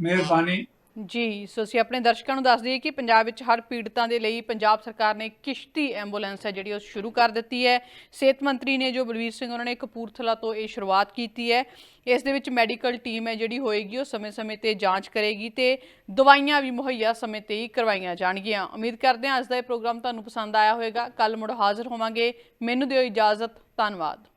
ਮਿਹਰਬਾਨੀ। ਜੀ, ਸੋ ਅਸੀਂ ਆਪਣੇ ਦਰਸ਼ਕਾਂ ਨੂੰ ਦੱਸ ਦਈਏ ਕਿ ਪੰਜਾਬ ਵਿੱਚ ਹਰ ਪੀੜਤਾਂ ਦੇ ਲਈ ਪੰਜਾਬ ਸਰਕਾਰ ਨੇ ਕਿਸ਼ਤੀ ਐਂਬੂਲੈਂਸ ਹੈ, ਜਿਹੜੀ ਉਹ ਸ਼ੁਰੂ ਕਰ ਦਿੱਤੀ ਹੈ। ਸਿਹਤ ਮੰਤਰੀ ਨੇ ਜੋ ਬਲਵੀਰ ਸਿੰਘ ਉਹਨਾਂ ਨੇ ਕਪੂਰਥਲਾ ਤੋਂ ਇਹ ਸ਼ੁਰੂਆਤ ਕੀਤੀ ਹੈ। ਇਸ ਦੇ ਵਿੱਚ ਮੈਡੀਕਲ ਟੀਮ ਹੈ, ਜਿਹੜੀ ਹੋਏਗੀ, ਉਹ ਸਮੇਂ-ਸਮੇਂ ਤੇ ਜਾਂਚ ਕਰੇਗੀ ਤੇ ਦਵਾਈਆਂ ਵੀ ਮੁਹੱਈਆ ਸਮੇਂ ਤੇ ਹੀ ਕਰਵਾਈਆਂ ਜਾਣਗੀਆਂ। ਉਮੀਦ ਕਰਦੇ ਹਾਂ, ਅੱਜ ਦਾ ਇਹ ਪ੍ਰੋਗਰਾਮ ਤੁਹਾਨੂੰ ਪਸੰਦ ਆਇਆ ਹੋਵੇਗਾ। ਕੱਲ ਮੁੜ ਹਾਜ਼ਰ ਹੋਵਾਂਗੇ। ਮੈਨੂੰ ਦਿਓ ਇਜਾਜ਼ਤ। ਧੰਨਵਾਦ।